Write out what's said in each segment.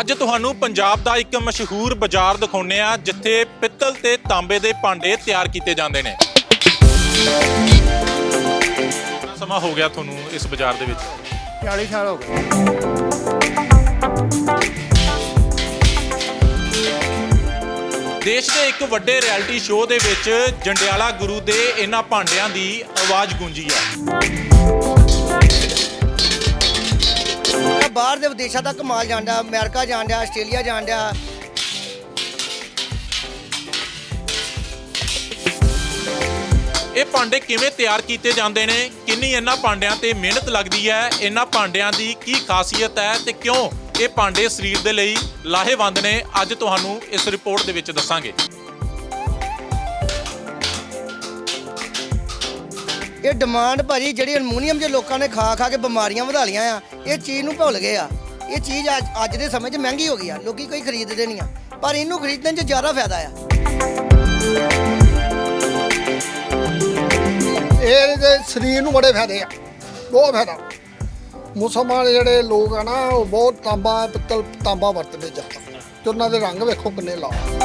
ਅੱਜ ਤੁਹਾਨੂੰ ਪੰਜਾਬ ਦਾ ਇੱਕ ਮਸ਼ਹੂਰ ਬਾਜ਼ਾਰ ਦਿਖਾਉਂਦੇ ਆ ਜਿੱਥੇ ਪਿੱਤਲ ਤੇ ਤਾਂਬੇ ਦੇ ਭਾਂਡੇ ਤਿਆਰ ਕੀਤੇ ਜਾਂਦੇ ਨੇ। ਕਿੰਨਾ ਸਮਾਂ ਹੋ ਗਿਆ ਤੁਹਾਨੂੰ ਇਸ ਬਾਜ਼ਾਰ ਦੇ ਵਿੱਚ? 40 ਸਾਲ ਹੋ ਗਏ। ਦੇਸ਼ ਦੇ ਇੱਕ ਵੱਡੇ ਰਿਐਲਿਟੀ ਸ਼ੋਅ ਦੇ ਵਿੱਚ ਜੰਡਿਆਲਾ ਗੁਰੂ ਦੇ ਇਹਨਾਂ ਭਾਂਡਿਆਂ ਦੀ ਆਵਾਜ਼ ਗੂੰਜੀ ਆ ਬਾਹਰ ਦੇ ਵਿਦੇਸ਼ਾਂ ਤੱਕ ਮਾਲ ਜਾਂਦਾ ਅਮਰੀਕਾ ਜਾਂਦਾ ਆਸਟ੍ਰੇਲੀਆ ਜਾਂਦਾ ਇਹ ਭਾਂਡੇ ਕਿਵੇਂ ਤਿਆਰ ਕੀਤੇ ਜਾਂਦੇ ਨੇ? ਕਿੰਨੀ ਇਹਨਾਂ ਭਾਂਡਿਆਂ ਤੇ ਮਿਹਨਤ ਲੱਗਦੀ ਹੈ? ਇਹਨਾਂ ਭਾਂਡਿਆਂ ਦੀ ਕੀ ਖਾਸੀਅਤ ਹੈ ਤੇ ਕਿਉਂ ਇਹ ਭਾਂਡੇ ਸਰੀਰ ਦੇ ਲਈ ਲਾਹੇਵੰਦ ਨੇ? ਅੱਜ ਤੁਹਾਨੂੰ ਇਸ ਰਿਪੋਰਟ ਦੇ ਵਿੱਚ ਦੱਸਾਂਗੇ। ਇਹ ਡਿਮਾਂਡ ਭਾਜੀ ਜਿਹੜੀ ਅਲਮੂਨੀਅਮ ਜੇ ਲੋਕਾਂ ਨੇ ਖਾ ਖਾ ਕੇ ਬਿਮਾਰੀਆਂ ਵਧਾ ਲੀਆਂ ਆ, ਇਹ ਚੀਜ਼ ਨੂੰ ਭੁੱਲ ਗਏ ਆ। ਇਹ ਚੀਜ਼ ਅੱਜ ਅੱਜ ਦੇ ਸਮੇਂ 'ਚ ਮਹਿੰਗੀ ਹੋ ਗਈ ਆ, ਲੋਕੀ ਕੋਈ ਖਰੀਦਦੇ ਨਹੀਂ ਆ। ਪਰ ਇਹਨੂੰ ਖਰੀਦਣ 'ਚ ਜ਼ਿਆਦਾ ਫਾਇਦਾ ਆ। ਇਹ ਦੇ ਸਰੀਰ ਨੂੰ ਬੜੇ ਫਾਇਦੇ ਆ, ਬਹੁਤ ਫਾਇਦਾ। ਮੁਸਲਮਾਨ ਜਿਹੜੇ ਲੋਕ ਆ ਨਾ, ਉਹ ਬਹੁਤ ਤਾਂਬਾ, ਪਿੱਤਲ ਤਾਂਬਾ ਵਰਤਦੇ ਜ਼ਿਆਦਾ। ਤੇ ਉਹਨਾਂ ਦੇ ਰੰਗ ਵੇਖੋ ਕਿੰਨੇ ਲਾਲ।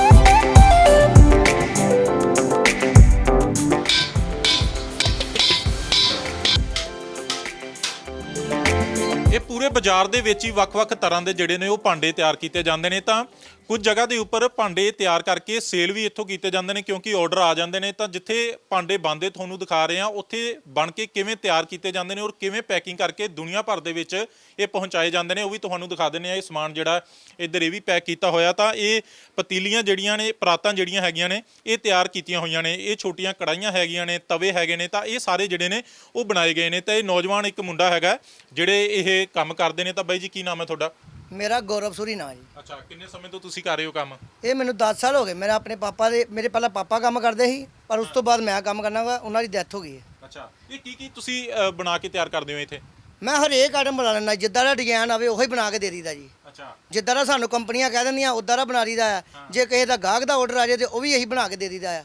ਇਹ ਪੂਰੇ ਬਾਜ਼ਾਰ ਦੇ ਵਿੱਚ ਹੀ ਵੱਖ-ਵੱਖ ਤਰ੍ਹਾਂ ਦੇ ਜਿਹੜੇ ਨੇ ਉਹ ਭਾਂਡੇ ਤਿਆਰ ਕੀਤੇ ਜਾਂਦੇ ਨੇ। ਤਾਂ ਕੁਝ ਜਗ੍ਹਾ ਦੇ ਉੱਪਰ ਭਾਂਡੇ ਤਿਆਰ ਕਰਕੇ ਸੇਲ ਵੀ ਇੱਥੋਂ ਕੀਤੇ ਜਾਂਦੇ ਨੇ ਕਿਉਂਕਿ ਆਰਡਰ ਆ ਜਾਂਦੇ ਨੇ, ਤਾਂ ਜਿੱਥੇ ਭਾਂਡੇ ਬਣਦੇ ਤੁਹਾਨੂੰ ਦਿਖਾ ਰਹੇ ਹਾਂ, ਉੱਥੇ ਬਣ ਕੇ ਕਿਵੇਂ ਤਿਆਰ ਕੀਤੇ ਜਾਂਦੇ ਨੇ ਔਰ ਕਿਵੇਂ ਪੈਕਿੰਗ ਕਰਕੇ ਦੁਨੀਆ ਭਰ ਦੇ ਵਿੱਚ ਇਹ ਪਹੁੰਚਾਏ ਜਾਂਦੇ ਨੇ, ਉਹ ਵੀ ਤੁਹਾਨੂੰ ਦਿਖਾ ਦਿੰਦੇ ਆ ਇਹ ਸਮਾਨ ਜਿਹੜਾ ਇੱਧਰ ਇਹ ਵੀ ਪੈਕ ਕੀਤਾ ਹੋਇਆ, ਤਾਂ ਇਹ ਪਤੀਲੀਆਂ ਜਿਹੜੀਆਂ ਨੇ, ਪਰਾਤਾਂ ਜਿਹੜੀਆਂ ਹੈਗੀਆਂ ਨੇ, ਇਹ ਤਿਆਰ ਕੀਤੀਆਂ ਹੋਈਆਂ ਨੇ, ਇਹ ਛੋਟੀਆਂ ਕੜਾਈਆਂ ਹੈਗੀਆਂ ਨੇ, ਤਵੇ ਹੈਗੇ ਨੇ, ਤਾਂ ਇਹ ਸਾਰੇ ਜਿਹੜੇ ਨੇ, ਉਹ ਬਣਾਏ ਗਏ ਨੇ, ਤਾਂ ਇਹ ਨੌਜਵਾਨ ਇੱਕ ਮੁੰਡਾ ਹੈਗਾ, ਜਿਹੜੇ ਇਹ ਕੰਮ ਕਰਦੇ ਨੇ, ਤਾਂ ਬਾਈ ਜੀ ਕੀ ਨਾਮ ਹੈ ਤੁਹਾਡਾ? ਮੇਰਾ ਗੌਰਵ ਸੂਰੀ ਨਾਂ ਜੀ। ਅੱਛਾ ਕਿੰਨੇ ਸਮੇਂ ਤੋਂ ਤੁਸੀਂ ਕਰ ਰਹੇ ਹੋ ਕੰਮ? ਇਹ ਮੈਨੂੰ 10 ਸਾਲ ਹੋ ਗਏ। ਮੇਰੇ ਆਪਣੇ ਪਾਪਾ ਦੇ ਮੇਰੇ ਪਹਿਲਾਂ ਪਾਪਾ ਕੰਮ ਕਰਦੇ ਸੀ ਪਰ ਉਸ ਤੋਂ ਬਾਅਦ ਮੈਂ ਕੰਮ ਕਰਨਾ ਵਾ ਉਹਨਾਂ ਦੀ ਡੈਥ ਹੋ ਗਈ ਹੈ। ਅੱਛਾ ਇਹ ਕੀ ਕੀ ਤੁਸੀਂ ਅ, ਬਣਾ ਕੇ ਤਿਆਰ ਕਰਦੇ ਹੋ ਇੱਥੇ? ਮੈਂ ਹਰੇਕ ਆਈਟਮ ਬਣਾ ਲੈਂਦਾ ਜਿੱਦਾਂ ਦਾ ਡਿਜ਼ਾਈਨ ਆਵੇ ਉਹੀ ਬਣਾ ਕੇ ਦੇ ਦਈਦਾ ਜੀ। ਅੱਛਾ। ਜਿੱਦਾਂ ਦਾ ਸਾਨੂੰ ਕੰਪਨੀਆਂ ਕਹਿ ਦਿੰਦੀਆਂ ਉਦਾਂ ਦਾ ਬਣਾ ਦਈਦਾ ਆ। ਜੇ ਕਿਸੇ ਦਾ ਗਾਹਕ ਦਾ ਆਰਡਰ ਆ ਜਾਏ ਤੇ ਉਹ ਵੀ ਇਹੀ ਬਣਾ ਕੇ ਦੇ ਦਈਦਾ ਆ।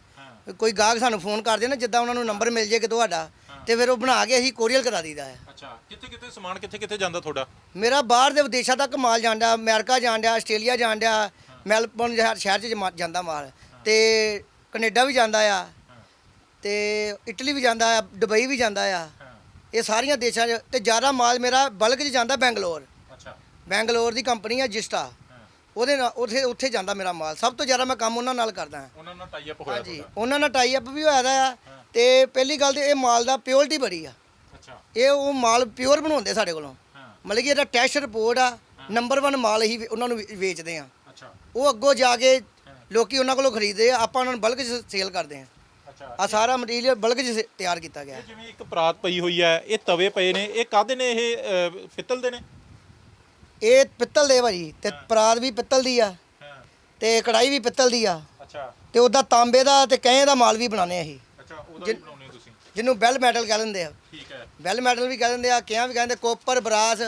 ਕੋਈ ਗਾਹਕ ਸਾਨੂੰ ਫੋਨ ਕਰਦੇ ਨਾ ਜਿੱਦਾਂ ਉਹਨਾਂ ਨੂੰ ਨੰਬਰ ਮਿਲ ਜੇ ਕਿ ਤੁਹਾਡਾ। ਤੇ ਫਿਰ ਉਹ ਬਣਾ ਕੇ ਅਸੀਂ ਕੋਰੀਅਰ ਕਰਾ ਦਈਦਾ ਆ ਅੱਛਾ ਕਿੱਥੇ ਕਿੱਥੇ ਸਮਾਨ ਕਿੱਥੇ ਕਿੱਥੇ ਜਾਂਦਾ ਤੁਹਾਡਾ? ਮੇਰਾ ਬਾਹਰ ਦੇ ਵਿਦੇਸ਼ਾਂ ਤੱਕ ਮਾਲ ਜਾਂਦਾ ਅਮਰੀਕਾ ਜਾਂਦਾ ਆਸਟ੍ਰੇਲੀਆ ਜਾਂਦਾ ਮੈਲਬੌਰਨ ਸ਼ਹਿਰ ਸ਼ਹਿਰ 'ਚ ਜਮਾ- ਜਾਂਦਾ ਮਾਲ। ਤੇ ਕੈਨੇਡਾ ਵੀ ਜਾਂਦਾ ਆ ਤੇ ਇਟਲੀ ਵੀ ਜਾਂਦਾ ਆ ਦੁਬਈ ਵੀ ਜਾਂਦਾ ਆ। ਇਹ ਸਾਰੀਆਂ ਦੇਸ਼ਾਂ 'ਚ ਤੇ ਜ਼ਿਆਦਾ ਮਾਲ ਮੇਰਾ ਬਲਕ 'ਚ ਜਾਂਦਾ ਬੈਂਗਲੌਰ। ਅੱਛਾ। ਬੈਂਗਲੌਰ ਦੀ ਕੰਪਨੀ ਆ ਜਿਸਟਾ। ਉਹਦੇ ਨਾਲ ਉੱਥੇ ਉੱਥੇ ਜਾਂਦਾ ਮੇਰਾ ਮਾਲ। ਸਭ ਤੋਂ ਜ਼ਿਆਦਾ ਮੈਂ ਕੰਮ ਉਹਨਾਂ ਨਾਲ ਕਰਦਾ ਹਾਂ। ਉਹਨਾਂ ਨਾਲ ਟਾਈ ਅਪ ਹੋਇਆ ਹਾਂਜੀ ਉਹਨਾਂ ਨਾਲ ਟਾਈ ਅਪ ਵੀ ਹੋਇਆ ਦਾ ਆ। ਤੇ ਪਹਿਲੀ ਗੱਲ ਤੇ ਇਹ ਮਾਲ ਦਾ ਪਿਓਰਿਟੀ ਬੜੀ ਆ। ਅੱਛਾ। ਇਹ ਉਹ ਮਾਲ ਪਿਓਰ ਬਣਾਉਂਦੇ ਸਾਡੇ ਕੋਲੋਂ। ਹਾਂ। ਮਤਲਬ ਕਿ ਇਹਦਾ ਟੈਸਟ ਰਿਪੋਰਟ ਆ। ਨੰਬਰ 1 ਮਾਲ ਹੀ ਉਹਨਾਂ ਨੂੰ ਵੇ- ਵੇਚਦੇ ਆ ਅੱਛਾ। ਉਹ ਅੱਗੋਂ ਜਾ ਕੇ ਲੋਕੀ ਉਹਨਾਂ ਕੋਲੋਂ ਖਰੀਦਦੇ ਆ। ਆਪਾਂ ਉਹਨਾਂ ਨੂੰ ਬਲਕ 'ਚ ਸੇਲ ਕਰਦੇ ਆ ਅੱਛਾ। ਆ ਸਾਰਾ ਮਟੀਰੀਅਲ ਬਲਕ 'ਚ ਸੇ- ਤਿਆਰ ਕੀਤਾ ਗਿਆ। ਇਹ ਜਿਵੇਂ ਇੱਕ ਪਰਾਤ ਪਈ ਹੋਈ ਹੈ ਇਹ ਤਵੇ ਪਏ ਨੇ ਇਹ ਕਾਦੇ ਨੇ ਇਹ ਅ, ਪਿੱਤਲ ਦੇ ਨੇ? ਇਹ ਪਿੱਤਲ ਦੇ ਭਾਜੀ ਤੇ ਪਰਾਤ ਵੀ ਪਿੱਤਲ ਦੀ ਆ। ਤੇ ਕੜਾਈ ਵੀ ਪਿੱਤਲ ਦੀ ਆ। ਅੱਛਾ। ਤੇ ਉਹਦਾ ਤਾਂਬੇ ਦਾ ਤੇ ਕਹੇ ਦਾ ਮਾਲ ਵੀ ਬਣਾਉਂਦੇ ਆ ਅਸੀਂ। ਅੱਛਾ ਉਹਦਾ ਵੀ ਬਣਾਉਣੇ ਹੋ ਤੁਸੀਂ? ਜਿਹਨੂੰ ਬੈਲ ਮੈਟਲ ਕਹਿ ਦਿੰਦੇ ਆ। ਠੀਕ ਹੈ। ਬੈਲ ਮੈਟਲ ਵੀ ਕਹਿ ਦਿੰਦੇ ਆ ਕਿਹਾ ਵੀ ਕਹਿੰਦੇ ਕੋਪਰ ਬਰਾਸ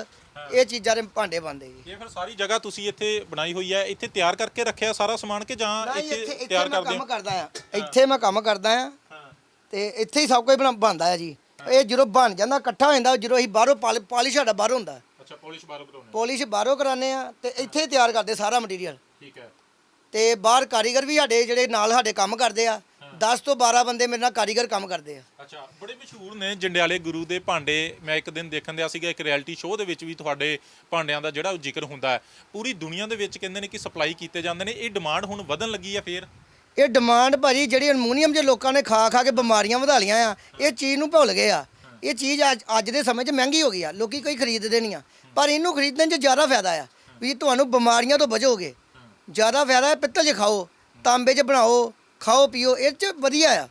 ਇਹ ਚੀਜ਼ਾਂ ਦੇ ਭਾਂਡੇ ਬਣਦੇ ਜੀ। ਇਹ ਫਿਰ ਸਾਰੀ ਜਗ੍ਹਾ ਤੁਸੀਂ ਇੱਥੇ ਬਣਾਈ ਹੋਈ ਹੈ। ਇੱਥੇ ਤਿਆਰ ਕਰਕੇ ਰੱਖਿਆ ਸਾਰਾ ਸਮਾਨ ਕਿ ਜਾਂ ਨਹੀਂ, ਇੱਥੇ ਤਿਆਰ ਮੈਂ ਕਰਦੇ ਕੰਮ ਹੋ? ਕਰਦਾ ਆ। ਇੱਥੇ ਮੈਂ ਕੰਮ ਕਰਦਾ ਆ। ਤੇ ਇੱਥੇ ਹੀ ਸਭ ਕੁਝ ਬਣਾ- ਬਣਦਾ ਆ ਜੀ। ਇਹ ਜਦੋਂ ਬਣ ਜਾਂਦਾ ਇਕੱਠਾ ਹੋ ਜਾਂਦਾ ਜਦੋਂ ਅਸੀਂ ਬਾਹਰੋਂ ਪਾਲ- ਪਾਲਿਸ਼ ਸਾਡਾ ਬਾਹਰੋਂ ਹੁੰਦਾ। ਅੱਛਾ ਪੋਲਿਸ਼ ਬਾਹਰੋਂ ਕਰਾਉਣੇ ਪਾਲਿਸ਼ ਬਾਹਰੋਂ ਕਰਾਉਂਦੇ ਆ ਤੇ ਇੱਥੇ ਤਿਆਰ ਕਰਦੇ ਸਾਰਾ ਮਟੀਰੀਅਲ ਠੀਕ ਹੈ। ਤੇ ਬਾਹਰ ਕਾਰੀਗਰ ਵੀ ਸਾਡੇ ਜਿਹੜੇ ਨਾਲ ਸਾਡੇ ਕੰਮ ਕਰਦੇ ਆ 10 ਤੋਂ 12 ਬੰਦੇ ਮੇਰੇ ਨਾਲ ਕਾਰੀਗਰ ਕੰਮ ਕਰਦੇ ਆ। ਅੱਛਾ ਬੜੇ ਮਸ਼ਹੂਰ ਨੇ ਜੰਡਿਆਲੇ ਗੁਰੂ ਦੇ ਭਾਂਡੇ। ਮੈਂ ਇੱਕ ਦਿਨ ਦੇਖਣ ਦਿਆ ਸੀਗਾ ਇੱਕ ਰਿਐਲਿਟੀ ਸ਼ੋਅ ਦੇ ਵਿੱਚ ਵੀ ਤੁਹਾਡੇ ਭਾਂਡਿਆਂ ਦਾ ਜਿਹੜਾ ਉਹ ਜ਼ਿਕਰ ਹੁੰਦਾ ਹੈ। ਪੂਰੀ ਦੁਨੀਆ ਦੇ ਵਿੱਚ ਕਹਿੰਦੇ ਨੇ ਕਿ ਸਪਲਾਈ ਕੀਤੇ ਜਾਂਦੇ ਨੇ। ਇਹ ਡਿਮਾਂਡ ਹੁਣ ਵਧਣ ਲੱਗੀ ਹੈ ਫੇਰ? ਇਹ ਡਿਮਾਂਡ ਭਾਜੀ ਜਿਹੜੀ ਅਲਮੂਨੀਅਮ ਜੇ ਲੋਕਾਂ ਨੇ ਖਾ ਖਾ ਕੇ ਬਿਮਾਰੀਆਂ ਵਧਾ ਲੀਆਂ ਆ ਇਹ ਚੀਜ਼ ਨੂੰ ਭੁੱਲ ਗਏ ਆ। ਇਹ ਚੀਜ਼ ਅੱਜ ਅੱਜ ਦੇ ਸਮੇਂ 'ਚ ਮਹਿੰਗੀ ਹੋ ਗਈ ਆ ਲੋਕੀ ਕੋਈ ਖਰੀਦਦੇ ਨਹੀਂ ਆ। ਪਰ ਇਹਨੂੰ ਖਰੀਦਣ 'ਚ ਜ਼ਿਆਦਾ ਫਾਇਦਾ ਆ ਵੀ ਤੁਹਾਨੂੰ ਬਿਮਾਰੀਆਂ ਤੋਂ ਬਚੋਗੇ। ਜ਼ਿਆਦਾ ਫਾਇਦਾ ਹੈ ਪਿੱਤਲ 'ਚ ਖਾਓ ਤਾਂਬੇ 'ਚ ਬਣਾਓ ਖਾਓ ਪੀਓ ਇਹ 'ਚ ਵਧੀਆ ਆ।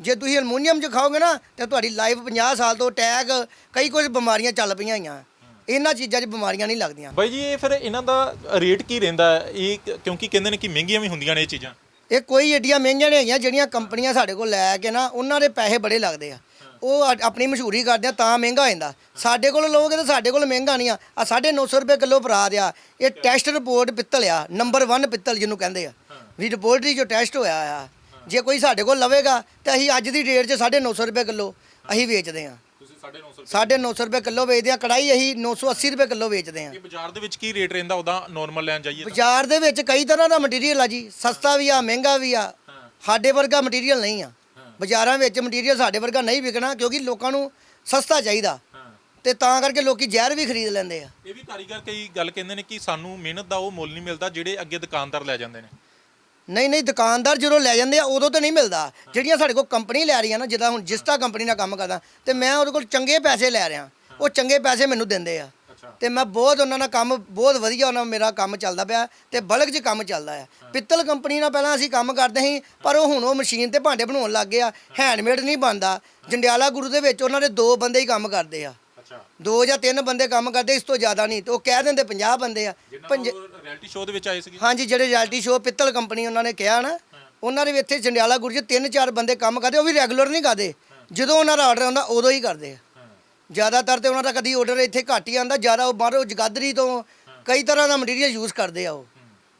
ਜੇ ਤੁਸੀਂ ਅਲਮੂਨੀਅਮ 'ਚ ਖਾਓਗੇ ਨਾ ਤੇ ਤੁਹਾਡੀ ਲਾਈਫ 50 ਸਾਲ ਤੋਂ ਅਟੈਕ ਕਈ ਕੁਝ ਬਿਮਾਰੀਆਂ ਚੱਲ ਪਈਆਂ ਹੋਈਆਂ। ਇਹਨਾਂ ਚੀਜ਼ਾਂ 'ਚ ਬਿਮਾਰੀਆਂ ਨਹੀਂ ਲੱਗਦੀਆਂ। ਬਾਈ ਜੀ ਇਹ ਫਿਰ ਇਹਨਾਂ ਦਾ ਰੇਟ ਕੀ ਰਹਿੰਦਾ? ਹੈ? ਇਹ ਕ- ਕਿਉਂਕਿ ਕਹਿੰਦੇ ਨੇ ਕਿ ਮਹਿੰਗੀਆਂ ਵੀ ਹੁੰਦੀਆਂ ਨੇ ਇਹ ਚੀਜ਼ਾਂ। ਇਹ ਕੋਈ ਏਡੀਆਂ ਮਹਿੰਗੀਆਂ ਨਹੀਂ ਹੈਗੀਆਂ ਜਿਹੜੀਆਂ ਕੰਪਨੀਆਂ ਸਾਡੇ ਕੋਲ ਲੈ ਕੇ ਨਾ ਉਹਨਾਂ ਦੇ ਪੈਸੇ ਬੜੇ ਲੱਗਦੇ ਆ। ਉਹ ਆ- ਆਪਣੀ ਮਸ਼ਹੂਰੀ ਕਰਦੇ ਆ ਤਾਂ ਮਹਿੰਗਾ ਹੋ ਜਾਂਦਾ। ਸਾਡੇ ਕੋਲ ਲਓਗੇ ਤਾਂ ਸਾਡੇ ਕੋਲ ਮਹਿੰਗਾ ਨਹੀਂ ਆ। ਆ 950 ਰੁਪਏ ਕਿਲੋ ਭਰਾ ਦਿਆ ਇਹ ਟੈਸਟ ਰਿਪੋਰਟ ਪਿੱਤਲ ਆ। ਨੰਬਰ 1 ਪਿੱਤਲ ਜਿਹਨੂੰ ਕਹਿੰਦੇ ਆ। ਵੀ ਰਿਪੋਰਟਰੀ ਜੋ ਟੈਸਟ ਹੋਇਆ ਆ ਜੇ ਕੋਈ ਸਾਡੇ ਕੋਲ ਲਵੇਗਾ ਤਾਂ ਅਸੀਂ ਅੱਜ ਦੀ ਡੇਟ 'ਚ 950 ਰੁਪਏ ਕਿਲੋ ਅਸੀਂ ਵੇਚਦੇ ਆ। ਤੁਸੀਂ 950 950 ਰੁਪਏ ਕਿਲੋ ਵੇਚਦੇ ਆ। ਕੜਾਈ ਅਸੀਂ 980 ਰੁਪਏ ਕਿਲੋ ਵੇਚਦੇ ਆ। ਇਹ ਬਾਜ਼ਾਰ ਦੇ ਵਿੱਚ ਕੀ ਰੇਟ ਰਹਿੰਦਾ? ਉਹਦਾ ਨਾਰਮਲ ਲੈਣ ਜਾਈਏ ਤਾਂ। ਬਾਜ਼ਾਰ ਦੇ ਵਿੱਚ ਕਈ ਤਰ੍ਹਾਂ ਦਾ ਮਟੀਰੀਅਲ ਆ ਜੀ। ਸਸਤਾ ਵੀ ਆ ਮਹਿੰਗਾ ਵੀ ਆ। ਸਾਡੇ ਵਰਗਾ ਮਟੀਰੀਅਲ ਨਹੀਂ ਆ। ਬਾਜ਼ਾਰਾਂ ਵਿੱਚ ਮਟੀਰੀਅਲ ਸਾਡੇ ਵਰਗਾ ਨਹੀਂ ਵਿਕਣਾ ਕਿਉਂਕਿ ਲੋਕਾਂ ਨੂੰ ਸਸਤਾ ਚਾਹੀਦਾ। ਤੇ ਤਾਂ ਕਰਕੇ ਲੋਕੀ ਜ਼ਹਿਰ ਵੀ ਖਰੀਦ ਲੈਂਦੇ ਆ। ਇਹ ਵੀ ਕਾਰੀਗਰ ਕਈ ਗੱਲ ਕਹਿੰਦੇ ਨੇ ਕਿ ਸਾਨੂੰ ਮਿਹਨਤ ਦਾ ਉਹ ਮੁੱਲ ਨਹੀਂ ਮਿਲਦਾ ਜਿਹੜੇ ਅੱਗੇ ਦੁਕਾਨਦਾਰ ਲੈ ਜਾਂਦੇ ਨੇ। ਨਹੀਂ ਨਹੀਂ ਦੁਕਾਨਦਾਰ ਜਦੋਂ ਲੈ ਜਾਂਦੇ ਆ ਉਦੋਂ ਤਾਂ ਨਹੀਂ ਮਿਲਦਾ। ਜਿਹੜੀਆਂ ਸਾਡੇ ਕੋਲ ਕੰਪਨੀ ਲੈ ਰਹੀਆਂ ਨਾ ਜਿੱਦਾਂ ਹੁਣ ਜਿਸਟਾ ਕੰਪਨੀ ਨਾਲ ਕੰਮ ਕਰਦਾ ਤੇ ਮੈਂ ਉਹਦੇ ਕੋਲ ਚੰਗੇ ਪੈਸੇ ਲੈ ਰਿਹਾ। ਉਹ ਚੰਗੇ ਪੈਸੇ ਮੈਨੂੰ ਦਿੰਦੇ ਆ। ਤੇ ਮੈਂ ਬਹੁਤ ਉਹਨਾਂ ਨਾਲ ਕੰਮ ਬਹੁਤ ਵਧੀਆ ਉਹਨਾਂ ਮੇਰਾ ਕੰਮ ਚੱਲਦਾ ਪਿਆ ਤੇ ਬਲਕ 'ਚ ਕੰਮ ਚੱਲਦਾ ਆ। ਪਿੱਤਲ ਕੰਪਨੀ ਨਾਲ ਪਹਿਲਾਂ ਅਸੀਂ ਕੰਮ ਕਰਦੇ ਸੀ ਪਰ ਉਹ ਹੁਣ ਉਹ ਮਸ਼ੀਨ ਤੇ ਭਾਂਡੇ ਬਣਾਉਣ ਲੱਗ ਗਏ ਆ ਹੈਂਡਮੇਡ ਨਹੀਂ ਬਣਦਾ। ਜੰਡਿਆਲਾ ਗੁਰੂ ਦੇ ਵਿੱਚ ਉਹਨਾਂ ਦੇ ਦੋ ਬੰਦੇ ਹੀ ਕੰਮ ਕਰਦੇ ਆ। ਅੱਛਾ। ਦੋ ਜਾਂ ਤਿੰਨ ਬੰਦੇ ਕੰਮ ਕਰਦੇ ਇਸ ਤੋਂ ਜ਼ਿਆਦਾ ਨਹੀਂ ਤੇ ਉਹ ਕਹਿ ਦਿੰਦੇ 50 ਬੰਦੇ ਆ। ਪੰਜ ਰਿਐਲਿਟੀ ਸ਼ੋਅ ਦੇ ਵਿੱਚ ਆਏ ਸੀਗੇ। ਹਾਂਜੀ ਜਿਹੜੇ ਰਿਐਲਿਟੀ ਸ਼ੋਅ ਪਿੱਤਲ ਕੰਪਨੀ ਉਹਨਾਂ ਨੇ ਕਿਹਾ ਨਾ ਉਹਨਾਂ ਦੇ ਇੱਥੇ ਜੰਡਿਆਲਾ ਗੁਰੂ 'ਚ ਤਿੰਨ ਚਾਰ ਬੰਦੇ ਕੰਮ ਕਰਦੇ ਉਹ ਵੀ ਰੈਗੂਲਰ ਨਹੀਂ ਕਰਦੇ। ਜਦੋਂ ਉਹਨਾਂ ਦਾ ਆਰਡਰ ਆਉਂਦਾ ਉਦੋਂ ਹੀ ਕਰਦੇ ਆ। ਜ਼ਿਆਦਾਤਰ ਤੇ ਉਹਨਾਂ ਦਾ ਕਦੀ ਆਰਡਰ ਇੱਥੇ ਘੱਟ ਹੀ ਆਉਂਦਾ ਜ਼ਿਆਦਾ ਉਹ ਬਾਹਰੋਂ ਜਗਾਦਰੀ ਤੋਂ ਕਈ ਤਰ੍ਹਾਂ ਦਾ ਮਟੀਰੀਅਲ ਯੂਜ਼ ਕਰਦੇ ਆ ਉਹ।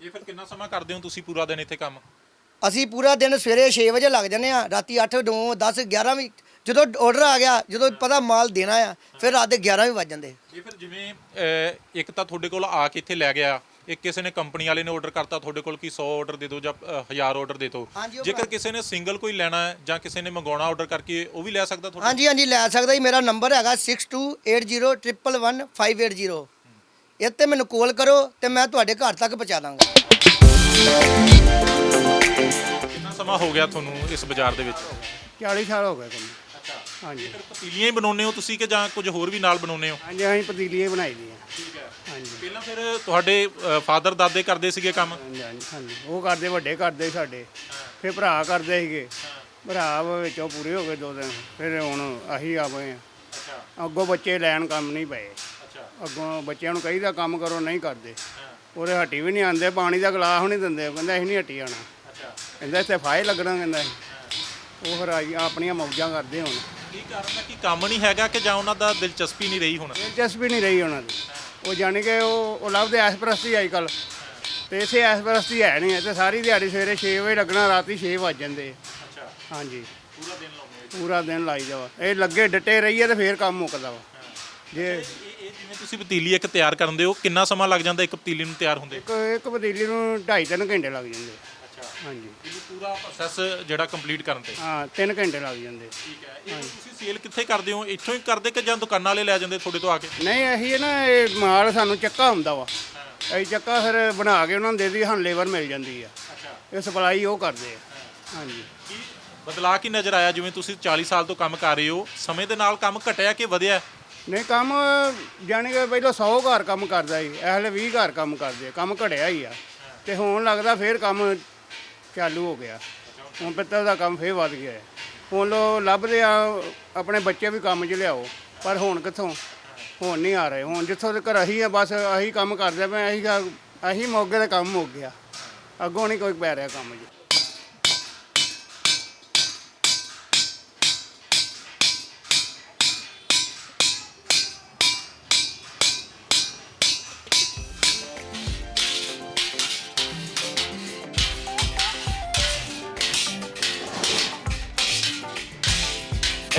ਇਹ ਫਿਰ ਕਿੰਨਾ ਸਮਾਂ ਕਰਦੇ ਹੋ ਤੁਸੀਂ ਪੂਰਾ ਦਿਨ ਇੱਥੇ ਕੰਮ? ਅਸੀਂ ਪੂਰਾ ਦਿਨ ਸਵੇਰੇ 6 ਵਜੇ ਲੱਗ ਜਾਂਦੇ ਆ ਰਾਤੀ 8 9 10 11 ਵੀ ਜਦੋਂ ਆਰਡਰ ਆ ਗਿਆ ਜਦੋਂ ਪਤਾ ਮਾਲ ਦੇਣਾ ਆ ਫਿਰ ਰਾਤ ਦੇ 11 ਵੀ ਵੱਜ ਜਾਂਦੇ। ਇਹ ਫਿਰ ਜਿਵੇਂ ਅਹ, ਇੱਕ ਤਾਂ ਤੁਹਾਡੇ ਕੋਲ ਆ ਕੇ ਇੱਥੇ ਲੈ ਗਿਆ ਇੱਕ ਕਿਸੇ ਨੇ ਕੰਪਨੀ ਵਾਲੇ ਨੇ ਆਰਡਰ ਕਰਤਾ ਤੁਹਾਡੇ ਕੋਲ ਕੀ 100 ਆਰਡਰ ਦੇ ਦਿਓ ਜਾਂ 1000 ਆਰਡਰ ਦੇ ਦਿਓ। ਹਾਂਜੀ, ਉਹ ਜੇਕਰ ਕਿਸੇ ਨੇ ਸਿੰਗਲ ਕੋਈ ਲੈਣਾ ਹੈ ਜਾਂ ਕਿਸੇ ਨੇ ਮੰਗਾਉਣਾ ਆਰਡਰ ਕਰਕੇ ਉਹ ਵੀ ਲੈ ਸਕਦਾ ਤੁਹਾਡੇ? ਹਾਂਜੀ ਹਾਂਜੀ ਲੈ ਸਕਦਾ ਜੀ। ਮੇਰਾ ਨੰਬਰ ਹੈਗਾ 6280111580 ਇਹ ਤੇ ਮੈਨੂੰ ਕਾਲ ਕਰੋ ਤੇ ਮੈਂ ਤੁਹਾਡੇ ਘਰ ਤੱਕ ਪਹੁੰਚਾ ਦਾਂਗਾ। ਕਿੰਨਾ ਸਮਾਂ ਹੋ ਗਿਆ ਤੁਹਾਨੂੰ ਇਸ ਬਾਜ਼ਾਰ ਦੇ ਵਿੱਚ? 40 ਸਾਲ ਹੋ ਗਏ ਤੁਹਾਨੂੰ। ਅੱਛਾ। ਹਾਂਜੀ। ਪਤੀਲੀਆਂ ਹੀ ਬਣਾਉਂਦੇ ਹੋ ਤੁਸੀਂ ਕਿ ਜਾਂ ਕੁਝ ਹੋਰ ਵੀ ਨਾਲ ਬਣਾਉਂਦੇ ਹੋ? ਹਾਂਜੀ ਅਸੀਂ ਪਤੀਲੀਏ ਬਣਾਈ ਦੀ ਆ ਠੀਕ ਹੈ। ਹਾਂਜੀ। ਪਹਿਲਾਂ ਫਿਰ ਤੁਹਾਡੇ ਫਾਦਰ ਦਾਦੇ ਕਰਦੇ ਸੀਗੇ ਕੰਮ? ਹਾਂਜੀ ਹਾਂਜੀ ਹਾਂਜੀ। ਉਹ ਕਰਦੇ ਵੱਡੇ ਕਰਦੇ ਸਾਡੇ। ਫਿਰ ਭਰਾ ਕਰਦੇ ਸੀਗੇ। ਭਰਾ ਵਿੱਚੋਂ ਪੂਰੇ ਹੋ ਗਏ ਦੋ ਦਿਨ। ਫਿਰ ਹੁਣ ਅਸੀਂ ਆ ਗਏ ਆ ਅੱਛਾ। ਅੱਗੋਂ ਬੱਚੇ ਲੈਣ ਕੰਮ ਨਹੀਂ ਪਏ। ਅੱਛਾ। ਅੱਗੋਂ ਬੱਚਿਆਂ ਨੂੰ ਕਹੀਦਾ ਕੰਮ ਕਰੋ ਨਹੀਂ ਕਰਦੇ। ਉਹਦੇ ਹੱਟੀ ਵੀ ਨਹੀਂ ਆਉਂਦੇ ਪਾਣੀ ਦਾ ਗਲਾਸ ਵੀ ਨਹੀਂ ਦਿੰਦੇ। ਉਹ ਕਹਿੰਦਾ ਅਸੀਂ ਨਹੀਂ ਹੱਟੀ ਆਣਾ ਅੱਛਾ। ਕਹਿੰਦਾ ਇੱਥੇ ਫਾਇ ਲੱਗਣਾ ਕਹਿੰਦਾ ਅਸੀਂ। ਉਹ ਫਿਰ ਆਈ- ਆਪਣੀਆਂ ਮੌਜਾਂ ਕਰਦੇ ਹੁਣ। ਕੀ ਕਾਰਨ ਹੈ ਕਿ ਕੰਮ ਨਹੀਂ ਹੈਗਾ ਕਿ ਜਾਂ ਉਹਨਾਂ ਦਾ ਦਿਲਚਸਪੀ ਨਹੀਂ ਰਹੀ ਹੁਣ? ਦਿਲਚਸਪੀ ਨਹੀਂ ਰਹੀ ਉਹਨਾਂ ਦੀ। ਉਹ ਜਾਣੀ ਕਿ ਉਹ ਉਹ ਲੱਭਦੇ ਐਸਪ੍ਰਸਤੀ ਆਈ ਕੱਲ ਤੇ ਇੱਥੇ ਐਸਪ੍ਰਸਤੀ ਹੈ ਨਹੀਂ ਤੇ ਸਾਰੀ ਦਿਹਾੜੀ ਸਵੇਰੇ 6 ਵਜੇ ਲੱਗਣਾ ਰਾਤੀ 6 ਵੱਜ ਜਾਂਦੇ। ਅੱਛਾ। ਹਾਂਜੀ। ਪੂਰਾ ਦਿਨ ਲਾਉਂਦੇ ਪੂਰਾ ਦਿਨ ਲਾਈਦਾ ਵਾ। ਇਹ ਲੱਗੇ ਡਟੇ ਰਹੀਏ ਤੇ ਫੇਰ ਕੰਮ ਮੁੱਕਦਾ ਵਾ। ਜੇ ਇਹ ਇਹ ਜਿਵੇਂ ਤੁਸੀਂ ਪਤੀਲੀ ਇੱਕ ਤਿਆਰ ਕਰਦੇ ਹੋ ਕਿੰਨਾ ਸਮਾਂ ਲੱਗ ਜਾਂਦਾ ਇੱਕ ਪਤੀਲੀ ਨੂੰ ਤਿਆਰ ਹੁੰਦੇ? ਇੱਕ ਇੱਕ ਪਤੀਲੀ ਨੂੰ 2.5 ਘੰਟੇ ਲੱਗ ਜਾਂਦੇ। ਹਾਂਜੀ। ਇਹ ਪੂਰਾ ਪ੍ਰੋਸੈਸ ਜਿਹੜਾ ਕੰਪਲੀਟ ਕਰਨ ਤੇ। ਹਾਂ 3 ਘੰਟੇ ਲੱਗ ਜਾਂਦੇ। ਠੀਕ ਹੈ। ਇਹ ਤੁਸੀਂ ਸੇਲ ਕਿੱਥੇ ਕਰਦੇ ਹੋ? ਇੱਥੋਂ ਹੀ ਕਰਦੇ ਕਿ ਜਾਂ ਦੁਕਾਨਾਂ ਵਾਲੇ ਲੈ ਜਾਂਦੇ ਤੁਹਾਡੇ ਤੋਂ ਆ ਕੇ? ਨਹੀਂ ਅਸੀਂ ਨਾ ਇਹ ਮਾਲ ਸਾਨੂੰ ਚੱਕਾ ਹੁੰਦਾ ਵਾ। ਅਸੀਂ ਚੱਕਾ ਫਿਰ ਬਣਾ ਕੇ ਉਹਨਾਂ ਨੂੰ ਦੇ ਦੀ ਸਾਨੂੰ ਲੇਬਰ ਮਿਲ ਜਾਂਦੀ ਆ। ਇਹ ਸਪਲਾਈ ਉਹ ਕਰਦੇ ਆ। ਹਾਂਜੀ। ਬਦਲਾਅ ਕੀ ਨਜ਼ਰ ਆਇਆ? ਜਿਵੇਂ ਤੁਸੀਂ 40 ਸਾਲ ਤੋਂ ਕੰਮ ਕਰ ਰਹੇ ਹੋ ਸਮੇਂ ਦੇ ਨਾਲ ਕੰਮ ਘਟਿਆ ਕਿ ਵਧਿਆ? ਨਹੀਂ ਕੰਮ ਜਾਣੀ ਕਿ ਪਹਿਲਾਂ 100 ਘਰ ਕੰਮ ਕਰਦਾ ਸੀ ਐਹਲੇ 20 ਘਰ ਕੰਮ ਕਰਦੇ ਆ। ਕੰਮ ਘੜਿਆ ਹੀ ਆ। ਤੇ ਹੁਣ ਲੱਗਦਾ ਫੇਰ ਕੰਮ ਚਾਲੂ ਹੋ ਗਿਆ। ਹੁਣ ਪਿੱਤਲ ਦਾ ਕੰਮ ਫੇਰ ਵੱਧ ਗਿਆ ਹੈ। ਹੁਣ ਲੋ ਲੱਭਦੇ ਆ, ਆਪਣੇ ਬੱਚੇ ਵੀ ਕੰਮ 'ਚ ਲਿਆਓ, ਪਰ ਹੁਣ ਕਿੱਥੋਂ? ਹੁਣ ਨਹੀਂ ਆ ਰਹੇ। ਹੁਣ ਜਿੱਥੋਂ ਤੱਕ ਅਸੀਂ ਆ, ਬਸ ਅਸੀਂ ਕੰਮ ਕਰਦੇ ਪਏ ਅਸੀਂ ਕਾ- ਅਸੀਂ ਮੌਕੇ ਤੇ ਕੰਮ ਮੁੱਕ ਗਿਆ। ਅੱਗੋਂ ਨਹੀਂ ਕੋਈ ਪੈ ਰਿਹਾ ਕੰਮ 'ਚ।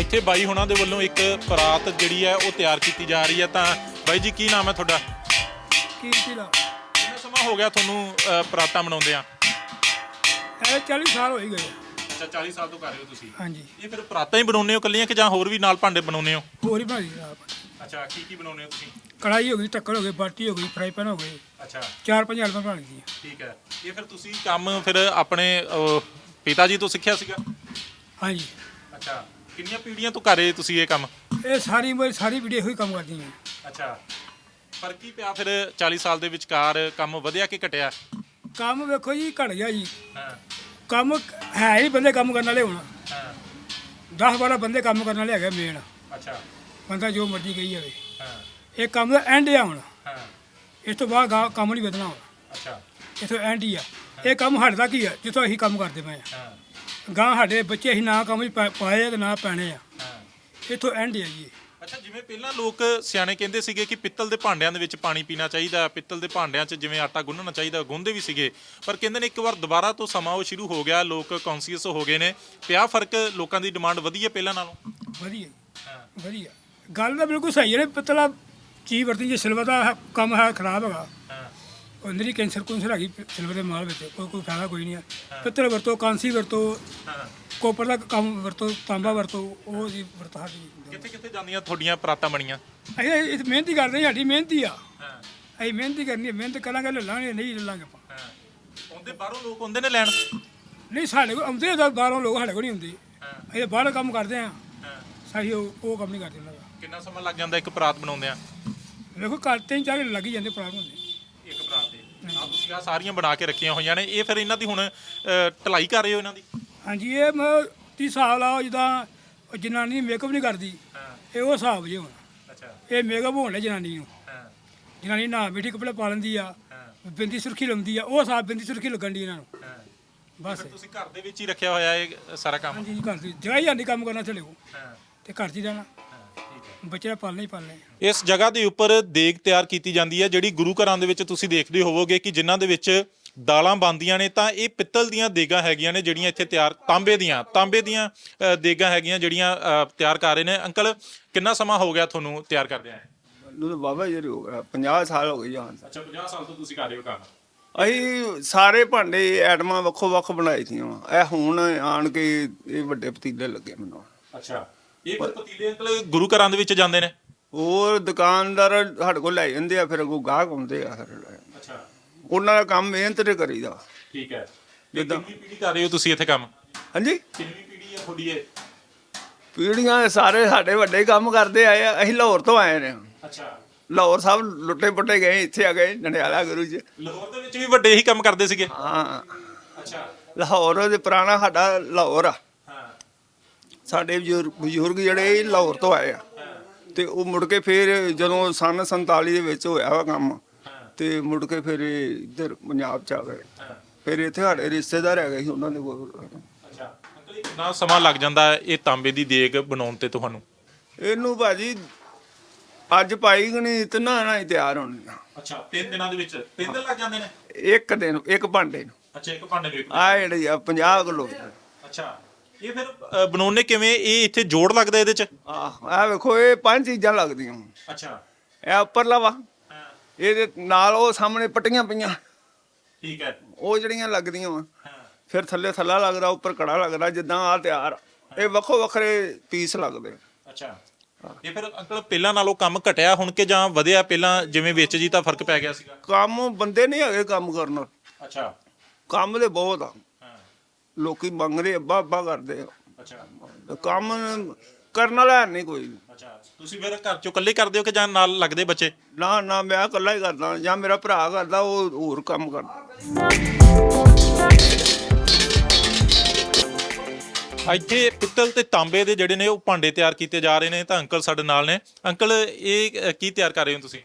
ਇੱਥੇ ਬਾਈ ਹੁਣਾਂ ਦੇ ਵੱਲੋਂ ਇੱਕ ਪਰਾਤ ਜਿਹੜੀ ਹੈ ਉਹ ਤਿਆਰ ਕੀਤੀ ਜਾ ਰਹੀ ਹੈ। ਤਾਂ ਬਾਈ ਜੀ ਕੀ ਨਾਮ ਹੈ ਤੁਹਾਡਾ? ਕੀਰਤੀ ਦਾ। ਕਿੰਨਾ ਸਮਾਂ ਹੋ ਗਿਆ ਤੁਹਾਨੂੰ ਅ, ਪਰਾਤਾਂ ਬਣਾਉਂਦੇ ਆ? ਇਹ 40 ਸਾਲ ਹੋ ਹੀ ਗਏ ਅੱਛਾ 40 ਸਾਲ ਤੋਂ ਕਰ ਰਹੇ ਹੋ ਤੁਸੀਂ। ਹਾਂਜੀ। ਇਹ ਫਿਰ ਪਰਾਤਾਂ ਹੀ ਬਣਾਉਂਦੇ ਹੋ ਕੱਲੀਆਂ ਕਿ ਜਾਂ ਹੋਰ ਵੀ ਨਾਲ ਭਾਂਡੇ ਬਣਾਉਂਦੇ ਹੋ? ਹੋਰ ਹੀ ਭਾਜੀ ਆਪ ਅੱਛਾ ਕੀ ਕੀ ਬਣਾਉਂਦੇ ਹੋ ਤੁਸੀਂ? ਕੜਾਈ ਹੋ ਗਈ ਟੱਕਰ ਹੋ ਗਈ ਬਾਟੀ ਹੋ ਗਈ ਫਰਾਈ ਪੈਨ ਹੋ ਗਈ ਅੱਛਾ। ਚਾਰ ਪੰਜ ਆਲਮਾਂ ਬਣ ਗਈਆਂ। ਠੀਕ ਹੈ। ਇਹ ਫਿਰ ਤੁਸੀਂ ਕੰਮ ਫਿਰ ਆਪਣੇ ਅ, ਪਿਤਾ ਜੀ ਤੋਂ ਸਿੱਖਿਆ ਸੀਗਾ? ਹਾਂਜੀ। ਅੱਛਾ। ਕਿੰਨੀਆਂ ਪੀੜ੍ਹੀਆਂ ਤੋਂ ਕਰ ਰਹੇ ਤੁਸੀਂ ਇਹ ਕੰਮ? ਇਹ ਸਾਰੀ ਉਮਰ ਸਾਰੀ ਵੀਡੀਓ ਇਹੋ ਹੀ ਕੰਮ ਕਰਦੀ ਹੈ। ਅੱਛਾ। ਪਰ ਕੀ ਪਿਆ ਫਿਰ 40 ਸਾਲ ਦੇ ਵਿਚਕਾਰ ਕੰਮ ਵਧਿਆ ਕਿ ਘਟਿਆ? ਕੰਮ ਵੇਖੋ ਜੀ ਘਟ ਗਿਆ ਜੀ। ਹਾਂ। ਕੰਮ ਹੈ ਹੀ ਬੰਦੇ ਕੰਮ ਕਰਨ ਵਾਲੇ ਹੁਣ। ਹਾਂ। 10 12 ਬੰਦੇ ਕੰਮ ਕਰਨ ਵਾਲੇ ਹੈਗੇ ਮੇਨ ਅੱਛਾ। ਬੰਦਾ ਜੋ ਮਰਜ਼ੀ ਕਹੀ ਜਾਵੇ। ਹਾਂ। ਇਹ ਕੰਮ ਦਾ ਐਂਡ ਆ ਹੁਣ। ਹਾਂ। ਇਸ ਤੋਂ ਬਾਅਦ ਗਾ- ਕੰਮ ਨਹੀਂ ਵਧਣਾ ਹੁਣ। ਅੱਛਾ। ਇਥੋਂ ਐਂਡ ਹੀ ਆ। ਇਹ ਕੰਮ ਸਾਡੇ ਤੱਕ ਹੀ ਆ? ਜਿੱਥੋਂ ਅਸੀਂ ਕੰਮ ਕਰਦੇ ਪਏ ਆ। ਹਾਂ। ਗਾਂ ਸਾਡੇ ਬੱਚੇ ਅਸੀਂ ਨਾ ਕੰਮ 'ਚ ਪਾ- ਪਾਏ ਤੇ ਨਾ ਪੈਣੇ ਆ। ਹਾਂ। ਇਥੋਂ ਐਂਡ ਹੀ ਜੀ। ਅੱਛਾ ਜਿਵੇਂ ਪਹਿਲਾਂ ਲੋਕ ਸਿਆਣੇ ਕਹਿੰਦੇ ਸੀਗੇ ਕਿ ਪਿੱਤਲ ਦੇ ਭਾਂਡਿਆਂ ਦੇ ਵਿੱਚ ਪਾਣੀ ਪੀਣਾ ਚਾਹੀਦਾ ਪਿੱਤਲ ਦੇ ਭਾਂਡਿਆਂ 'ਚ ਜਿਵੇਂ ਆਟਾ ਗੁੰਨਣਾ ਚਾਹੀਦਾ ਗੁੰਨਦੇ ਵੀ ਸੀਗੇ। ਪਰ ਕਹਿੰਦੇ ਨੇ ਇੱਕ ਵਾਰ ਦੁਬਾਰਾ ਤੋਂ ਸਮਾਂ ਉਹ ਸ਼ੁਰੂ ਹੋ ਗਿਆ ਲੋਕ ਕੌਨਸੀਅਸ ਹੋ ਗਏ ਨੇ। ਪਿਆ ਫ਼ਰਕ ਲੋਕਾਂ ਦੀ ਡਿਮਾਂਡ ਵਧੀ ਹੈ ਪਹਿਲਾਂ ਨਾਲੋਂ? ਵਧੀਆ ਜੀ, ਹਾਂ। ਵਧੀਆ ਗੱਲ ਤਾਂ ਬਿਲਕੁਲ ਸਹੀ ਹੈ ਪਿੱਤਲਾ ਚੀਜ਼ ਵਰਤੀ ਜੇ ਸਿਲਵਰ ਦਾ ਹੈ- ਕੰਮ ਹੈ ਖਰਾਬ ਹੈਗਾ। ਉਹ ਹੀ ਕੈਂਸਰ ਕੁੰਸਰ ਹੈਗੀ ਸਿਲਵਰ ਦੇ ਮਾਲ ਵਿੱਚ ਕੋਈ ਕੋਈ ਫਾਇਦਾ ਕੋਈ ਨਹੀਂ ਹੈ। ਪਿੱਤਲ ਵਰਤੋ ਕਾਂਸੀ ਵਰਤੋ ਕੋਪਰ ਦਾ ਕੰਮ ਵਰਤੋ ਤਾਂਬਾ ਵਰਤੋ ਉਹ ਜੀ ਵਰਤਾ ਦੀ ਕਿੱਥੇ ਕਿੱਥੇ ਜਾਂਦੀਆਂ ਤੁਹਾਡੀਆਂ ਪਰਾਤਾਂ ਬਣੀਆਂ? ਅਸੀਂ ਇਹ ਮਿਹਨਤੀ ਕਰਦੇ ਹਾਂ, ਸਾਡੀ ਮਿਹਨਤੀ ਆ। ਅਸੀਂ ਮਿਹਨਤੀ ਕਰਨੀ ਹੈ ਮਿਹਨਤ ਕਰਾਂਗੇ ਲੈ ਲਾਂਗੇ ਨਹੀਂ ਲੈ ਲਾਂਗੇ ਆਪਾਂ ਉਹਦੇ ਬਾਹਰੋਂ ਲੋਕ ਆਉਂਦੇ ਨੇ ਲੈਣ? ਨਹੀਂ ਸਾਡੇ ਕੋਲ ਆਉਂਦੇ ਤਾਂ ਬਾਹਰੋਂ ਲੋਕ ਸਾਡੇ ਕੋਲ ਨਹੀਂ ਹੁੰਦੇ ਅਸੀਂ ਬਾਹਰ ਕੰਮ ਕਰਦੇ ਆ ਸਹੀ ਉਹ ਕੰਮ ਨਹੀਂ ਕਰਦੇ ਉਹਨਾਂ ਦਾ। ਕਿੰਨਾ ਸਮਾਂ ਲੱਗ ਜਾਂਦਾ ਇੱਕ ਪਰਾਤ ਬਣਾਉਂਦੇ ਆ ਵੇਖੋ ਘਰ ਤਿੰਨ ਚਾਰ ਲੱਗ ਹੀ ਜਾਂਦੇ ਪ੍ਰਾਣ ਹੁੰਦੇ। ਪਰਾਤ ਆ ਸਾਰੀਆਂ ਬਣਾ ਕੇ ਰੱਖੀਆਂ ਹੋਈਆਂ ਨੇ। ਇਹ ਫਿਰ ਇਹਨਾਂ ਦੀ ਹੁਣ ਅ, ਢਲਾਈ ਕਰ ਰਹੇ ਹੋ ਇਹਨਾਂ ਦੀ? ਹਾਂਜੀ ਇਹ ਮੈਂ 30 ਸਾਲ ਆ ਜਿੱਦਾਂ ਉਹ ਜਨਾਨੀ ਮੇਕਅਪ ਨਹੀਂ ਕਰਦੀ। ਇਹ ਉਹ ਹਿਸਾਬ ਜੇ ਹੁਣ। ਅੱਛਾ। ਇਹ ਮੇਕਅਪ ਹੋਣ ਲੈ ਜਨਾਨੀ ਨੂੰ। ਹਾਂ। ਜਨਾਨੀ ਨਾ ਮਿੱਠੀ ਕੱਪੜੇ ਪਾ ਲੈਂਦੀ ਆ ਬਿੰਦੀ ਸੁਰਖੀ ਲਾਉਂਦੀ ਆ ਉਹ ਹਿਸਾਬ ਬਿੰਦੀ ਸੁਰਖੀ ਲੱਗਣ ਦੀ ਇਹਨਾਂ ਨੂੰ। ਬਸ। ਤੁਸੀਂ ਘਰ ਦੇ ਵਿੱਚ ਹੀ ਰੱਖਿਆ ਹੋਇਆ ਇਹ ਸਾਰਾ ਕੰਮ? ਹਾਂਜੀ ਜੀ ਘਰ ਦੀ ਜਗ੍ਹਾ ਹੀ ਆਂਦੀ ਕੰਮ ਕਰਨਾ ਚਲੇ ਕੋ ਹਾਂ। ਤੇ ਘਰ 'ਚ ਹੀ ਰਹਿਣਾ। ਬੱਚੇ ਪਾਲਣੇ ਹੀ ਪਾਲਣੇ ਇਸ ਜਗ੍ਹਾ ਦੇ ਉੱਪਰ ਦੇਗ ਤਿਆਰ ਕੀਤੀ ਜਾਂਦੀ ਹੈ ਜਿਹੜੀ ਗੁਰੂ ਘਰਾਂ ਦੇ ਵਿੱਚ ਤੁਸੀਂ ਦੇਖਦੇ ਹੋਵੋਗੇ ਕਿ ਜਿਨ੍ਹਾਂ ਦੇ ਵਿੱਚ ਦਾਲਾਂ ਬਣਦੀਆਂ ਨੇ ਤਾਂ ਇਹ ਪਿੱਤਲ ਦੀਆਂ ਦੇਗਾਂ ਹੈਗੀਆਂ ਨੇ ਜਿਹੜੀਆਂ ਇੱਥੇ ਤਿਆਰ ਤਾਂਬੇ ਦੀਆਂ ਤਾਂਬੇ ਦੀਆਂ ਅ, ਦੇਗਾਂ ਹੈਗੀਆਂ ਜਿਹੜੀਆਂ ਅ, ਤਿਆਰ ਕਰ ਰਹੇ ਨੇ। ਅੰਕਲ ਕਿੰਨਾ ਸਮਾਂ ਹੋ ਗਿਆ ਤੁਹਾਨੂੰ ਤਿਆਰ ਕਰਦਿਆਂ ਮੈਨੂੰ ਤਾਂ ਬਾਬਾ ਜੀ ਹੋ ਗਿਆ 50 ਸਾਲ ਹੋ ਗਏ ਜਾਨ ਅੱਛਾ 50 ਸਾਲ ਤੋਂ ਤੁਸੀਂ ਕਰ ਰਹੇ ਹੋ ਕੰਮ? ਅਸੀਂ ਸਾਰੇ ਭਾਂਡੇ ਐਟਮਾਂ ਵੱਖੋ ਵੱਖ ਬਣਾਈ ਵਾਂ। ਇਹ ਹੁਣ ਆਣ ਕੇ ਇਹ ਵੱਡੇ ਪਤੀਲੇ ਲੱਗੇ ਮੈਨੂੰ। ਅੱਛਾ। ਇਹ ਫਿਰ ਪਤੀਲੇ ਅੰਕਲ ਗੁਰੂ ਘਰਾਂ ਦੇ ਵਿੱਚ ਜਾਂਦੇ ਨੇ? ਹੋਰ ਦੁਕਾਨਦਾਰ ਸਾਡੇ ਕੋਲ ਲੈ ਜਾਂਦੇ ਆ ਫਿਰ ਅੱਗੋਂ ਗਾਹਕ ਆਉਂਦੇ ਆ ਫਿਰ। ਅੱਛਾ। ਉਹਨਾਂ ਦਾ ਕੰਮ ਮਿਹਨਤ ਤੇ ਕਰੀਦਾ। ਠੀਕ ਹੈ। ਜਿੱਦਾਂ ਕਿੰਨੀ ਪੀੜੀ ਕਰ ਰਹੇ ਹੋ ਤੁਸੀਂ ਇੱਥੇ ਕੰਮ? ਹਾਂਜੀ? ਕਿੰਨੀ ਪੀੜੀ ਹੈ ਤੁਹਾਡੀ ਇਹ? ਪੀੜੀਆਂ ਸਾਰੇ ਸਾਡੇ ਵੱਡੇ ਕੰਮ ਕਰਦੇ ਆਏ ਆ ਅਸੀਂ ਲਾਹੌਰ ਤੋਂ ਆਏ ਨੇ। ਅੱਛਾ। ਲਾਹੌਰ ਸਾਹਿਬ ਲੁੱਟੇ ਪੁੱਟੇ ਗਏ ਇੱਥੇ ਆ ਗਏ ਨੰਡਿਆਲਾ ਗੁਰੂ ਜੀ। ਲਾਹੌਰ ਦੇ ਵਿੱਚ ਵੀ ਵੱਡੇ ਹੀ ਕੰਮ ਕਰਦੇ ਸੀਗੇ? ਹਾਂ। ਅੱਛਾ। ਲਾਹੌਰ ਦੇ ਪੁਰਾਣਾ ਸਾਡਾ ਲਾਹੌਰ ਆ। ਸਾਡੇ ਬਜ਼ੁਰਗ ਬਜ਼ੁਰਗ ਜਿਹੜੇ ਇਹ ਲਾਹੌਰ ਤੋਂ ਆਏ ਆ। ਤੇ ਉਹ ਮੁੜ ਕੇ ਫਿਰ ਜਦੋਂ ਸਨ 47 ਦੇ ਵਿੱਚ ਹੋਇਆ ਵਾ ਕੰਮ ਤੇ ਮੁੜ ਕੇ ਫਿਰ ਇਹ ਇੱਧਰ ਪੰਜਾਬ ਚ ਆ ਗਏ। ਫਿਰ ਇੱਥੇ ਸਾਡੇ ਰਿਸ਼ਤੇਦਾਰ ਹੈਗੇ ਸੀ ਉਹਨਾਂ ਦੇ ਕੋਲ। ਅੱਛਾ। ਅੰਕਲ ਕਿੰਨਾ ਸਮਾਂ ਲੱਗ ਜਾਂਦਾ ਹੈ ਇਹ ਤਾਂਬੇ ਦੀ ਦੇਗ ਬਣਾਉਣ ਤੇ ਤੁਹਾਨੂੰ? ਇਹਨੂੰ ਭਾਜੀ ਅੱਜ ਪਾਈ ਕਿ ਨਹੀਂ ਇਤਨਾ ਨਾ ਹੀ ਤਿਆਰ ਹੋਣੀ ਆ। ਅੱਛਾ ਤਿੰਨ ਦਿਨਾਂ ਦੇ ਵਿੱਚ? ਤਿੰਨ ਦਿਨ ਲੱਗ ਜਾਂਦੇ ਨੇ? ਇੱਕ ਦਿਨ ਇੱਕ ਭਾਂਡੇ ਨੂੰ। ਅੱਛਾ ਇੱਕ ਭਾਂਡੇ ਦੇ ਆ ਜਿਹੜੀ ਆ 50 ਕਿਲੋ ਅੱਛਾ। ਇਹ ਫਿਰ ਅ, ਬਣਾਉਣੇ ਕਿਵੇਂ? ਇਹ ਇੱਥੇ ਜੋੜ ਲੱਗਦਾ ਇਹਦੇ ਚ? ਆ ਆ ਵੇਖੋ ਇਹ ਪੰਜ ਚੀਜ਼ਾਂ ਲੱਗਦੀਆਂ ਅੱਛਾ। ਇਹ ਉੱਪਰਲਾ ਵਾ। ਹਾਂ। ਇਹਦੇ ਨਾਲ ਉਹ ਸਾਹਮਣੇ ਪੱਟੀਆਂ ਪਈਆਂ। ਠੀਕ ਹੈ। ਉਹ ਜਿਹੜੀਆਂ ਲੱਗਦੀਆਂ ਵਾ। ਹਾਂ। ਫਿਰ ਥੱਲੇ ਥੱਲਾ ਲੱਗਦਾ ਉੱਪਰ ਕੜਾ ਲੱਗਦਾ ਜਿੱਦਾਂ ਆ ਤਿਆਰ। ਇਹ ਵੱਖੋ ਵੱਖਰੇ ਪੀਸ ਲੱਗਦੇ। ਅੱਛਾ। ਇਹ ਫਿਰ ਅੰਕਲ ਪਹਿਲਾਂ ਨਾਲੋਂ ਕੰਮ ਘਟਿਆ ਹੁਣ ਕਿ ਜਾਂ ਵਧਿਆ? ਪਹਿਲਾਂ ਜਿਵੇਂ ਵਿੱਚ ਜੀ ਤਾਂ ਫ਼ਰਕ ਪੈ ਗਿਆ ਸੀਗਾ? ਕੰਮ ਬੰਦੇ ਨਹੀਂ ਹੈਗੇ ਕੰਮ ਕਰਨ। ਅੱਛਾ। ਕੰਮ ਦੇ ਬਹੁਤ ਆ। ਲੋਕੀ ਮੰਗਦੇ ਅੱਬਾ ਅੱਬਾ ਕਰਦੇ ਆ। ਅੱਛਾ। ਕੰਮ ਕਰਨ ਵਾਲਾ ਹੈ ਨਹੀਂ ਕੋਈ। ਅੱਛਾ ਤੁਸੀਂ ਫਿਰ ਘਰ ਚੋਂ ਇਕੱਲੇ ਕਰਦੇ ਹੋ ਕਿ ਜਾਂ ਨਾਲ ਲੱਗਦੇ ਬੱਚੇ? ਨਾ ਨਾ ਮੈਂ ਇਕੱਲਾ ਹੀ ਕਰਦਾ ਜਾਂ ਮੇਰਾ ਭਰਾ ਕਰਦਾ ਉਹ ਹੋਰ ਕੰਮ ਕਰਦਾ। ਇੱਥੇ ਪਿੱਤਲ ਤੇ ਤਾਂਬੇ ਦੇ ਜਿਹੜੇ ਨੇ ਉਹ ਭਾਂਡੇ ਤਿਆਰ ਕੀਤੇ ਜਾ ਰਹੇ ਨੇ ਤਾਂ ਅੰਕਲ ਸਾਡੇ ਨਾਲ ਨੇ। ਅੰਕਲ ਇਹ ਅ, ਕੀ ਤਿਆਰ ਕਰ ਰਹੇ ਹੋ ਤੁਸੀਂ?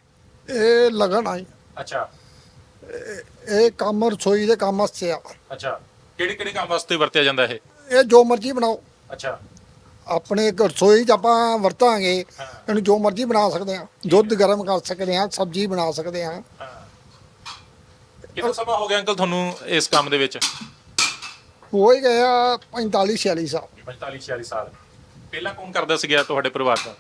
ਇਹ ਲਗਨ ਆਈ ਅੱਛਾ। ਇਹ ਕੰਮ ਰਸੋਈ ਦੇ ਕੰਮ ਵਾਸਤੇ ਆ। ਅੱਛਾ। ਕਿਹੜੇ ਕਿਹੜੇ ਕੰਮ ਵਾਸਤੇ ਵਰਤਿਆ ਜਾਂਦਾ ਇਹ? ਇਹ ਜੋ ਮਰਜ਼ੀ ਬਣਾਓ। ਅੱਛਾ। ਆਪਣੇ ਘਰ ਰਸੋਈ 'ਚ ਆਪਾਂ ਵਰਤਾਂਗੇ ਇਹਨੂੰ ਜੋ ਮਰਜ਼ੀ ਬਣਾ ਸਕਦੇ ਆ ਦੁੱਧ ਗਰਮ ਕਰ ਸਕਦੇ ਆ ਸਬਜ਼ੀ ਬਣਾ ਸਕਦੇ ਆ ਕਿੰਨਾ ਸਮਾਂ ਹੋ ਗਿਆ ਅੰਕਲ ਤੁਹਾਨੂੰ ਇਸ ਕੰਮ ਦੇ ਵਿੱਚ? ਹੋ ਹੀ ਗਿਆ 45 46 ਸਾਲ। 45 46 ਸਾਲ। ਪਹਿਲਾਂ ਕੌਣ ਕਰਦਾ ਸੀਗਾ ਤੁਹਾਡੇ ਪਰਿਵਾਰ ਦਾ?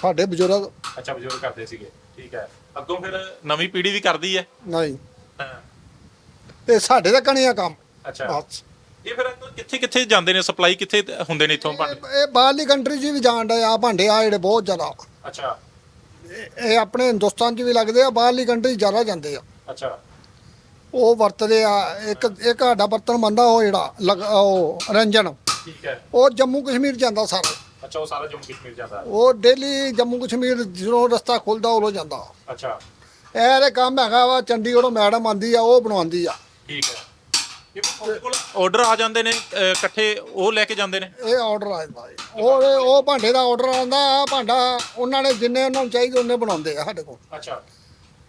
ਸਾਡੇ ਬਜ਼ੁਰਗ। ਅੱਛਾ ਬਜ਼ੁਰਗ ਕਰਦੇ ਸੀਗੇ। ਠੀਕ ਹੈ। ਅੱਗੋਂ ਫਿਰ ਨਵੀਂ ਪੀੜ੍ਹੀ ਵੀ ਕਰਦੀ ਹੈ? ਨਹੀਂ। ਹਾਂ। ਇਹ ਸਾਡੇ ਦਾ ਕਣੀਆ ਕੰਮ। ਅੱਛਾ। ਬਸ। ਇਹ ਫਿਰ ਅੰਕਲ ਕਿੱਥੇ ਕਿੱਥੇ ਜਾਂਦੇ ਨੇ? ਸਪਲਾਈ ਕਿੱਥੇ ਹੁੰਦੇ ਨੇ ਇੱਥੋਂ ਭਾਂਡੇ? ਇਹ ਬਾਹਰਲੀ ਕੰਟਰੀ 'ਚ ਵੀ ਜਾਣ ਡਏ ਆ ਭਾਂਡੇ ਆ ਜਿਹੜੇ ਬਹੁਤ ਜ਼ਿਆਦਾ। ਅੱਛਾ। ਇਹ ਇਹ ਆਪਣੇ ਹਿੰਦੁਸਤਾਨ 'ਚ ਵੀ ਲੱਗਦੇ ਆ ਬਾਹਰਲੀ ਕੰਟਰੀ 'ਚ ਜ਼ਿਆਦਾ ਜਾਂਦੇ ਆ। ਅੱਛਾ। ਉਹ ਵਰਤਦੇ ਆ ਇੱਕ ਇੱਕ ਸਾਡਾ ਬਰਤਨ ਬੰਦਾ ਉਹ ਜਿਹੜਾ ਲਗ- ਉਹ ਰੰਜਨ। ਠੀਕ ਹੈ। ਉਹ ਜੰਮੂ ਕਸ਼ਮੀਰ ਜਾਂਦਾ ਸਾਰਾ। ਅੱਛਾ ਉਹ ਸਾਰਾ ਜੰਮੂ ਕਸ਼ਮੀਰ ਜਾਂਦਾ। ਹੈ ਉਹ ਡੇਲੀ ਜੰਮੂ ਕਸ਼ਮੀਰ ਜਦੋਂ ਰਸਤਾ ਖੁੱਲਦਾ ਉਦੋਂ ਜਾਂਦਾ। ਅੱਛਾ। ਇਹ ਤੇ ਕੰਮ ਹੈਗਾ ਵਾ ਚੰਡੀਗੜ੍ਹੋਂ ਮੈਡਮ ਆਂਦੀ ਆ ਉਹ ਬਣਵਾਉਂਦੀ ਆ। ਠੀਕ ਹੈ। ਆਰਡਰ ਆ ਜਾਂਦੇ ਨੇ ਅਹ, ਇਕੱਠੇ ਉਹ ਲੈ ਕੇ ਜਾਂਦੇ ਨੇ? ਇਹ ਆਰਡਰ ਆ ਜਾਂਦਾ ਜੀ। ਉਹ ਉਹ ਭਾਂਡੇ ਦਾ ਆਰਡਰ ਆਉਂਦਾ ਆ ਭਾਂਡਾ ਉਹਨਾਂ ਨੇ ਜਿੰਨੇ ਉਹਨਾਂ ਨੂੰ ਚਾਹੀਦੇ ਉਹਨੇ ਬਣਾਉਂਦੇ ਆ ਸਾਡੇ ਕੋਲ। ਅੱਛਾ।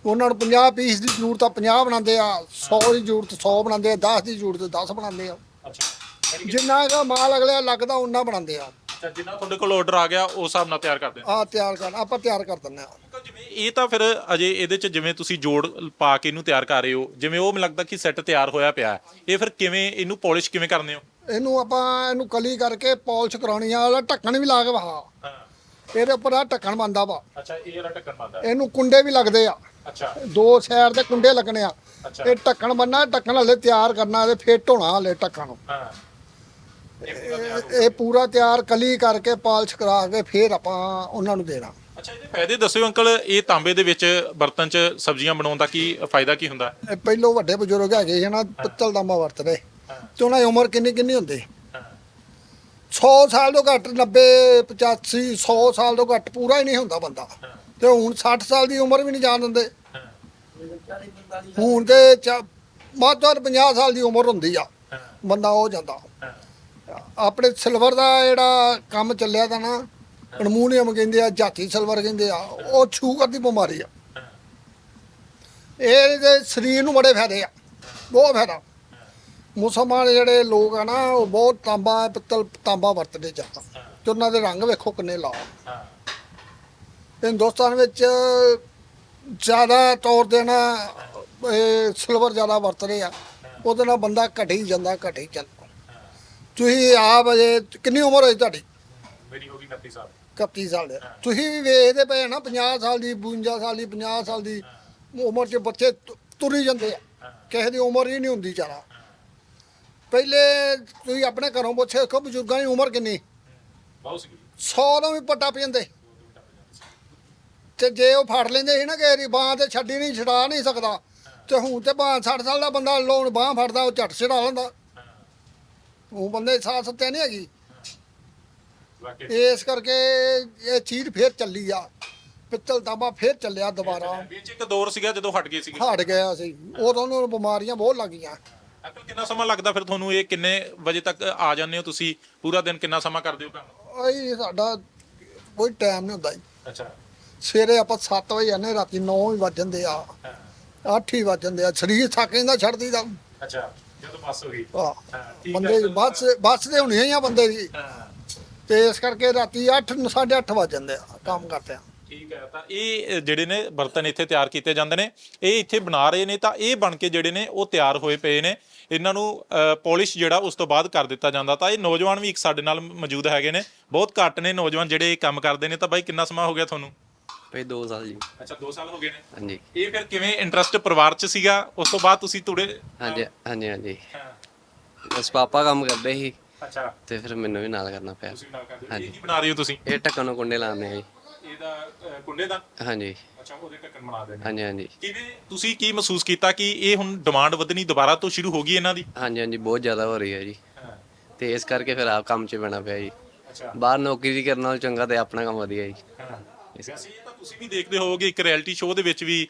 ਉਹਨਾਂ ਨੂੰ 50 ਪੀਸ ਦੀ ਜ਼ਰੂਰਤ ਆ 50 ਬਣਾਉਂਦੇ ਆ 100 ਦੀ ਜ਼ਰੂਰਤ 100 ਬਣਾਉਂਦੇ ਆ 10 ਦੀ ਜ਼ਰੂਰਤ 10 ਬਣਾਉਂਦੇ ਆ। ਅੱਛਾ। ਜਿੰਨਾ ਦਾ ਮਾਲ ਅਗਲੇ ਲੱਗਦਾ ਉਹਨਾਂ ਬਣਾਉਂਦੇ ਆ। ਅੱਛਾ ਜਿੰਨਾ ਤੁਹਾਡੇ ਕੋਲ ਆਰਡਰ ਆ ਗਿਆ ਉਸ ਹਿਸਾਬ ਨਾਲ ਤਿਆਰ ਕਰਦੇ ਨੇ ਆ ਤਿਆਰ ਕਰ ਆਪਾਂ ਤਿਆਰ ਕਰ ਦਿੰਦੇ ਆ ਅੰਕਲ ਜਿਵੇਂ ਇਹ ਤਾਂ ਫਿਰ ਅਜੇ ਇਹਦੇ ਚ ਜਿਵੇਂ ਤੁਸੀਂ ਜੋੜ ਪਾ ਕੇ ਇਹਨੂੰ ਤਿਆਰ ਕਰ ਰਹੇ ਹੋ ਜਿਵੇਂ ਉਹ ਮੈਨੂੰ ਲੱਗਦਾ ਕਿ ਸੈੱਟ ਤਿਆਰ ਹੋਇਆ ਪਿਆ ਹੈ। ਇਹ ਫਿਰ ਕਿਵੇਂ ਇਹਨੂੰ ਪਾਲਿਸ਼ ਕਿਵੇਂ ਕਰਨੇ ਹੋ? ਇਹਨੂੰ ਆਪਾਂ ਇਹਨੂੰ ਕਲੀ ਕਰਕੇ ਪਾਲਿਸ਼ ਕਰਾਉਣੀ ਆ ਉਹਦਾ ਢੱਕਣ ਵੀ ਲਾ ਕੇ ਵਹਾ ਹਾਂ। ਇਹਦੇ ਉੱਪਰ ਆ ਢੱਕਣ ਬੰਦਾ ਵਾ। ਅੱਛਾ ਇਹ ਵਾਲਾ ਢੱਕਣ ਬੰਦਾ ਇਹਨੂੰ ਕੁੰਡੇ ਵੀ ਲੱਗਦੇ ਆ। ਅੱਛਾ। ਦੋ ਸਾਈਡ ਤੇ ਕੁੰਡੇ ਲੱਗਣੇ ਆ। ਅੱਛਾ। ਇਹ ਢੱਕਣ ਬੰਨਾ ਢੱਕਣ ਹਲੇ ਤਿਆਰ ਕਰਨਾ ਇਹਦੇ ਫੇਰ ਢੋਣਾ ਹਲੇ ਢੱਕਣ। ਨੂੰ ਹਾਂ। ਇਹ- ਇਹ ਪੂਰਾ ਤਿਆਰ ਕਲੀ ਕਰਕੇ ਪਾਲਿਸ਼ ਕਰਾ ਕੇ ਫੇਰ ਆਪਾਂ ਉਹਨਾਂ ਨੂੰ ਦੇਣਾ। ਅੱਛਾ ਇਹਦੇ ਫਾਇਦੇ ਦੱਸਿਓ ਅੰਕਲ ਇਹ ਤਾਂਬੇ ਦੇ ਵਿੱਚ ਬਰਤਨ 'ਚ ਸਬਜ਼ੀਆਂ ਬਣਾਉਣ ਦਾ ਕੀ ਫਾਇਦਾ ਕੀ ਹੁੰਦਾ? ਇਹ ਪਹਿਲੋਂ ਵੱਡੇ ਬਜ਼ੁਰਗ ਹੈਗੇ ਸੀ ਨਾ ਪਿੱਤਲ ਦਾ ਮਾ ਵਰਤਦੇ। ਤੇ ਉਹਨਾਂ ਦੀ ਉਮਰ ਕਿੰਨੀ ਕਿੰਨੀ ਹੁੰਦੀ 100 ਸਾਲ ਤੋਂ ਘੱਟ 90 85 100 ਸਾਲ ਤੋਂ ਘੱਟ ਪੂਰਾ ਹੀ ਨਹੀਂ ਹੁੰਦਾ ਬੰਦਾ। ਤੇ ਹੁਣ 60 ਸਾਲ ਦੀ ਉਮਰ ਵੀ ਨਹੀਂ ਜਾਣ ਦਿੰਦੇ। ਹੁਣ ਤੇ ਵੱਧ ਤੋਂ ਵੱਧ 50 ਸਾਲ ਦੀ ਉਮਰ ਹੁੰਦੀ ਆ। ਬੰਦਾ ਹੋ ਜਾਂਦਾ। ਆਪਣੇ ਸਿਲਵਰ ਦਾ ਜਿਹੜਾ ਕੰਮ ਚੱਲਿਆ ਤਾਂ ਨਾ ਅਲਮੂਨੀਅਮ ਕਹਿੰਦੇ ਆ ਜਾਤੀ ਸਿਲਵਰ ਕਹਿੰਦੇ ਆ, ਉਹ ਸ਼ੂਗਰ ਦੀ ਬਿਮਾਰੀ ਆ। ਇਹ ਦੇ ਸਰੀਰ ਨੂੰ ਬੜੇ ਫਾਇਦੇ ਆ, ਬਹੁਤ ਫਾਇਦਾ। ਮੁਸਲਮਾਨ ਜਿਹੜੇ ਲੋਕ ਆ ਨਾ, ਉਹ ਬਹੁਤ ਤਾਂਬਾ, ਪਿੱਤਲ ਤਾਂਬਾ ਵਰਤਦੇ ਜ਼ਿਆਦਾ। ਤੇ ਉਹਨਾਂ ਦੇ ਰੰਗ ਵੇਖੋ ਕਿੰਨੇ ਲਾਲ। ਹਿੰਦੁਸਤਾਨ ਵਿੱਚ ਜ਼ਿਆਦਾ ਤੌਰ ਤੇ ਨਾ, ਇਹ ਸਿਲਵਰ ਜ਼ਿਆਦਾ ਵਰਤ ਰਹੇ ਆ। ਉਹਦੇ ਨਾਲ ਬੰਦਾ ਘਟੀ ਜਾਂਦਾ ਘਟੀ ਜਾਂਦਾ। ਤੁਸੀਂ ਆਪ ਅਜੇ ਕਿੰਨੀ ਉਮਰ ਹੋਈ ਤੁਹਾਡੀ? ਮੇਰੀ ਹੋ ਗਈ 31 ਸਾਲ। 31 ਸਾਲ। ਦੇ ਤੁਸੀਂ ਵੀ ਵੇਖਦੇ ਪਏ ਨਾ 50 ਸਾਲ ਦੀ 52 ਸਾਲ ਦੀ 50 ਸਾਲ ਦੀ ਉਮਰ 'ਚ ਬੱਚੇ ਤੁ- ਤੁਰੀ ਜਾਂਦੇ ਆ। ਕਿਸੇ ਦੀ ਉਮਰ ਹੀ ਨਹੀਂ ਹੁੰਦੀ ਚਾਰਾ ਪਹਿਲੇ ਤੁਸੀਂ ਆਪਣੇ ਘਰੋਂ ਪੁੱਛੇ ਦੇਖੋ ਬਜ਼ੁਰਗਾਂ ਦੀ ਉਮਰ ਕਿੰਨੀ? ਬਹੁਤ ਸੀ 100 ਦਾ ਵੀ ਪੱਟਾ ਪੈਂਦੇ ਤੇ ਜੇ ਉਹ ਫੜ ਲੈਂਦੇ ਸੀ ਨਾ ਕਿ ਇਹਦੀ ਬਾਹ ਤੇ ਛੱਡੀ ਨਹੀਂ ਛਡਾ ਨਹੀਂ ਸਕਦਾ। ਤੇ ਹੁਣ ਤੇ ਬਾਹ 60 ਸਾਲ ਦਾ ਬੰਦਾ ਲੋਨ ਬਾਹ ਫੜਦਾ ਉਹ ਝੱਟ ਛਡਾ ਲੈਂਦਾ। ਉਹ ਬੰਦੇ ਸਾਥ ਸੱਤਿਆ ਨਹੀਂ ਹੈਗੀ। ਇਸ ਕਰਕੇ ਇਹ ਚੀਜ਼ ਫੇਰ ਚੱਲੀ ਆ। ਪਿੱਤਲ ਤਾਂਬਾ ਫੇਰ ਚੱਲਿਆ ਦੁਬਾਰਾ। ਵਿੱਚ ਇੱਕ ਦੌਰ ਸੀਗਾ ਜਦੋਂ ਹਟ ਗਏ ਸੀਗੇ। ਹਟ ਗਿਆ ਸੀ ਉਦੋਂ ਨੂੰ ਬਿਮਾਰੀਆਂ ਬਹੁਤ ਲੱਗੀਆਂ। ਅੰਕਲ ਕਿੰਨਾ ਸਮਾਂ ਲੱਗਦਾ ਫਿਰ ਤੁਹਾਨੂੰ ਇਹ? ਕਿੰਨੇ ਵਜੇ ਤੱਕ ਆ ਜਾਂਦੇ ਹੋ ਤੁਸੀਂ? ਪੂਰਾ ਦਿਨ ਕਿੰਨਾ ਸਮਾਂ ਕਰਦੇ ਹੋ ਕੰਮ? ਓਏ ਸਾਡਾ ਕੋਈ ਟਾਈਮ ਨਹੀਂ ਹੁੰਦਾ ਜੀ। ਅੱਛਾ। ਸਵੇਰੇ ਆਪਾਂ 7 ਵਜੇ ਜਾਂਦੇ ਰਾਤੀ 9 ਵੀ ਵੱਜ ਜਾਂਦੇ ਆ। 8 ਹੀ ਵੱਜ ਜਾਂਦੇ ਆ। ਸਰੀਰ ਥੱਕ ਜਾਂਦਾ ਛੱਡਦੀ ਦਾ ਅੱਛਾ। ਜਦੋਂ ਪਾਸ ਹੋ ਗਈ। ਆਹ, ਹਾਂ, ਠੀਕ ਬੰਦੇ ਹੈ। ਬੱਸ ਬੱਸ ਦੇ ਹੋਣੀਆਂ ਹੀ ਆ ਬੰਦੇ ਦੀ ਹਾਂ। ਤੇ ਇਸ ਕਰਕੇ ਰਾਤੀ 8 8:30 ਵੱਜ ਜਾਂਦੇ ਆ ਕੰਮ ਕਰਦੇ ਆ। ਠੀਕ ਹੈ ਤਾਂ ਇਹ ਜਿਹੜੇ ਨੇ ਬਰਤਨ ਇੱਥੇ ਤਿਆਰ ਕੀਤੇ ਜਾਂਦੇ ਨੇ ਇਹ ਇੱਥੇ ਬਣਾ ਰਹੇ ਨੇ ਤਾਂ ਇਹ ਬਣ ਕੇ ਜਿਹੜੇ ਨੇ ਉਹ ਤਿਆਰ ਹੋਏ ਪਏ ਨੇ। ਇਹਨਾਂ ਨੂੰ ਪੋਲਿਸ਼ ਜਿਹੜਾ ਉਸ ਤੋਂ ਬਾਅਦ ਕਰ ਦਿੱਤਾ ਜਾਂਦਾ ਤਾਂ ਇਹ ਨੌਜਵਾਨ ਵੀ ਇੱਕ ਸਾਡੇ ਨਾਲ ਮੌਜੂਦ ਹੈਗੇ ਨੇ। ਬਹੁਤ ਘੱਟ ਨੇ ਨੌਜਵਾਨ ਜਿਹੜੇ ਇਹ ਕੰਮ ਕਰਦੇ ਨੇ ਤਾਂ ਬਾਈ ਕਿੰਨਾ ਸਮਾਂ ਹੋ ਗਿਆ ਤੁਹਾਨੂੰ? ਭਾਈ 2 ਸਾਲ ਜੀ। ਅੱਛਾ 2 ਸਾਲ ਹੋ ਗਏ ਨੇ। ਹਾਂਜੀ। ਇਹ ਫਿਰ ਕਿਵੇਂ ਇੰਟਰਸਟ ਪਰਿਵਾਰ 'ਚ ਸੀਗਾ? ਉਸ ਤੋਂ ਬਾਅਦ ਤੁਸੀਂ ਤੁੜੇ ਹਾਂਜੀ ਹਾਂਜੀ ਹਾਂਜੀ। ਹਾਂ, ਬਸ ਪਾਪਾ ਕੰਮ ਕਰਦੇ ਸੀ। ਅੱਛਾ। ਤੇ ਫਿਰ ਮੈਨੂੰ ਵੀ ਨਾਲ ਕਰਨਾ ਪਿਆ। ਤੁਸੀਂ ਨਾਲ ਕਰਦੇ ਹੋ। ਹਾਂਜੀ। ਇਹ ਕੀ ਬਣਾ ਰਹੇ ਹੋ ਤੁਸੀਂ? ਇਹ ਢੱਕਣ ਨੂੰ ਕੁੰਡੇ ਲਾਉਂਦੇ ਆ ਜੀ। ਇਹਦਾ ਅ, ਕੁੰਡੇ ਦਾ? ਹਾਂਜੀ। ਅੱਛਾ ਉਹਦੇ ਢੱਕਣ ਬਣਾ ਦੇਣੇ ਹਾਂਜੀ ਹਾਂਜੀ। ਕਿਵੇਂ ਤੁਸੀਂ ਕੀ ਮਹਿਸੂਸ ਕੀਤਾ ਕਿ ਇਹ ਹੁਣ ਡਿਮਾਂਡ ਵਧਣੀ ਦੁਬਾਰਾ ਤੋਂ ਸ਼ੁਰੂ ਹੋ ਗਈ ਇਹਨਾਂ ਦੀ? ਹਾਂਜੀ ਹਾਂਜੀ ਬਹੁਤ ਜ਼ਿਆਦਾ ਹੋ ਰਹੀ ਹੈ ਜੀ। ਹਾਂ। ਤੇ ਇਸ ਕਰਕੇ ਫਿਰ ਆਪ ਕੰਮ 'ਚ ਪੈਣਾ ਪਿਆ ਜੀ। ਅੱਛਾ। ਬਾਹਰ ਨੌਕਰੀ ਕਰਨ ਨਾਲ ਚੰਗਾ ਤੇ ਆਪਣਾ ਕੰਮ ਵਧੀਆ ਜੀ। ਹਾਂ। ਵੈਸੇ ਤੁਸੀਂ ਵੀ ਦੇਖਦੇ ਹੋਵੋਗੇ ਇੱਕ ਰਿਐਲਿਟੀ ਸ਼ੋਅ ਦੇ ਵਿੱਚ ਵੀ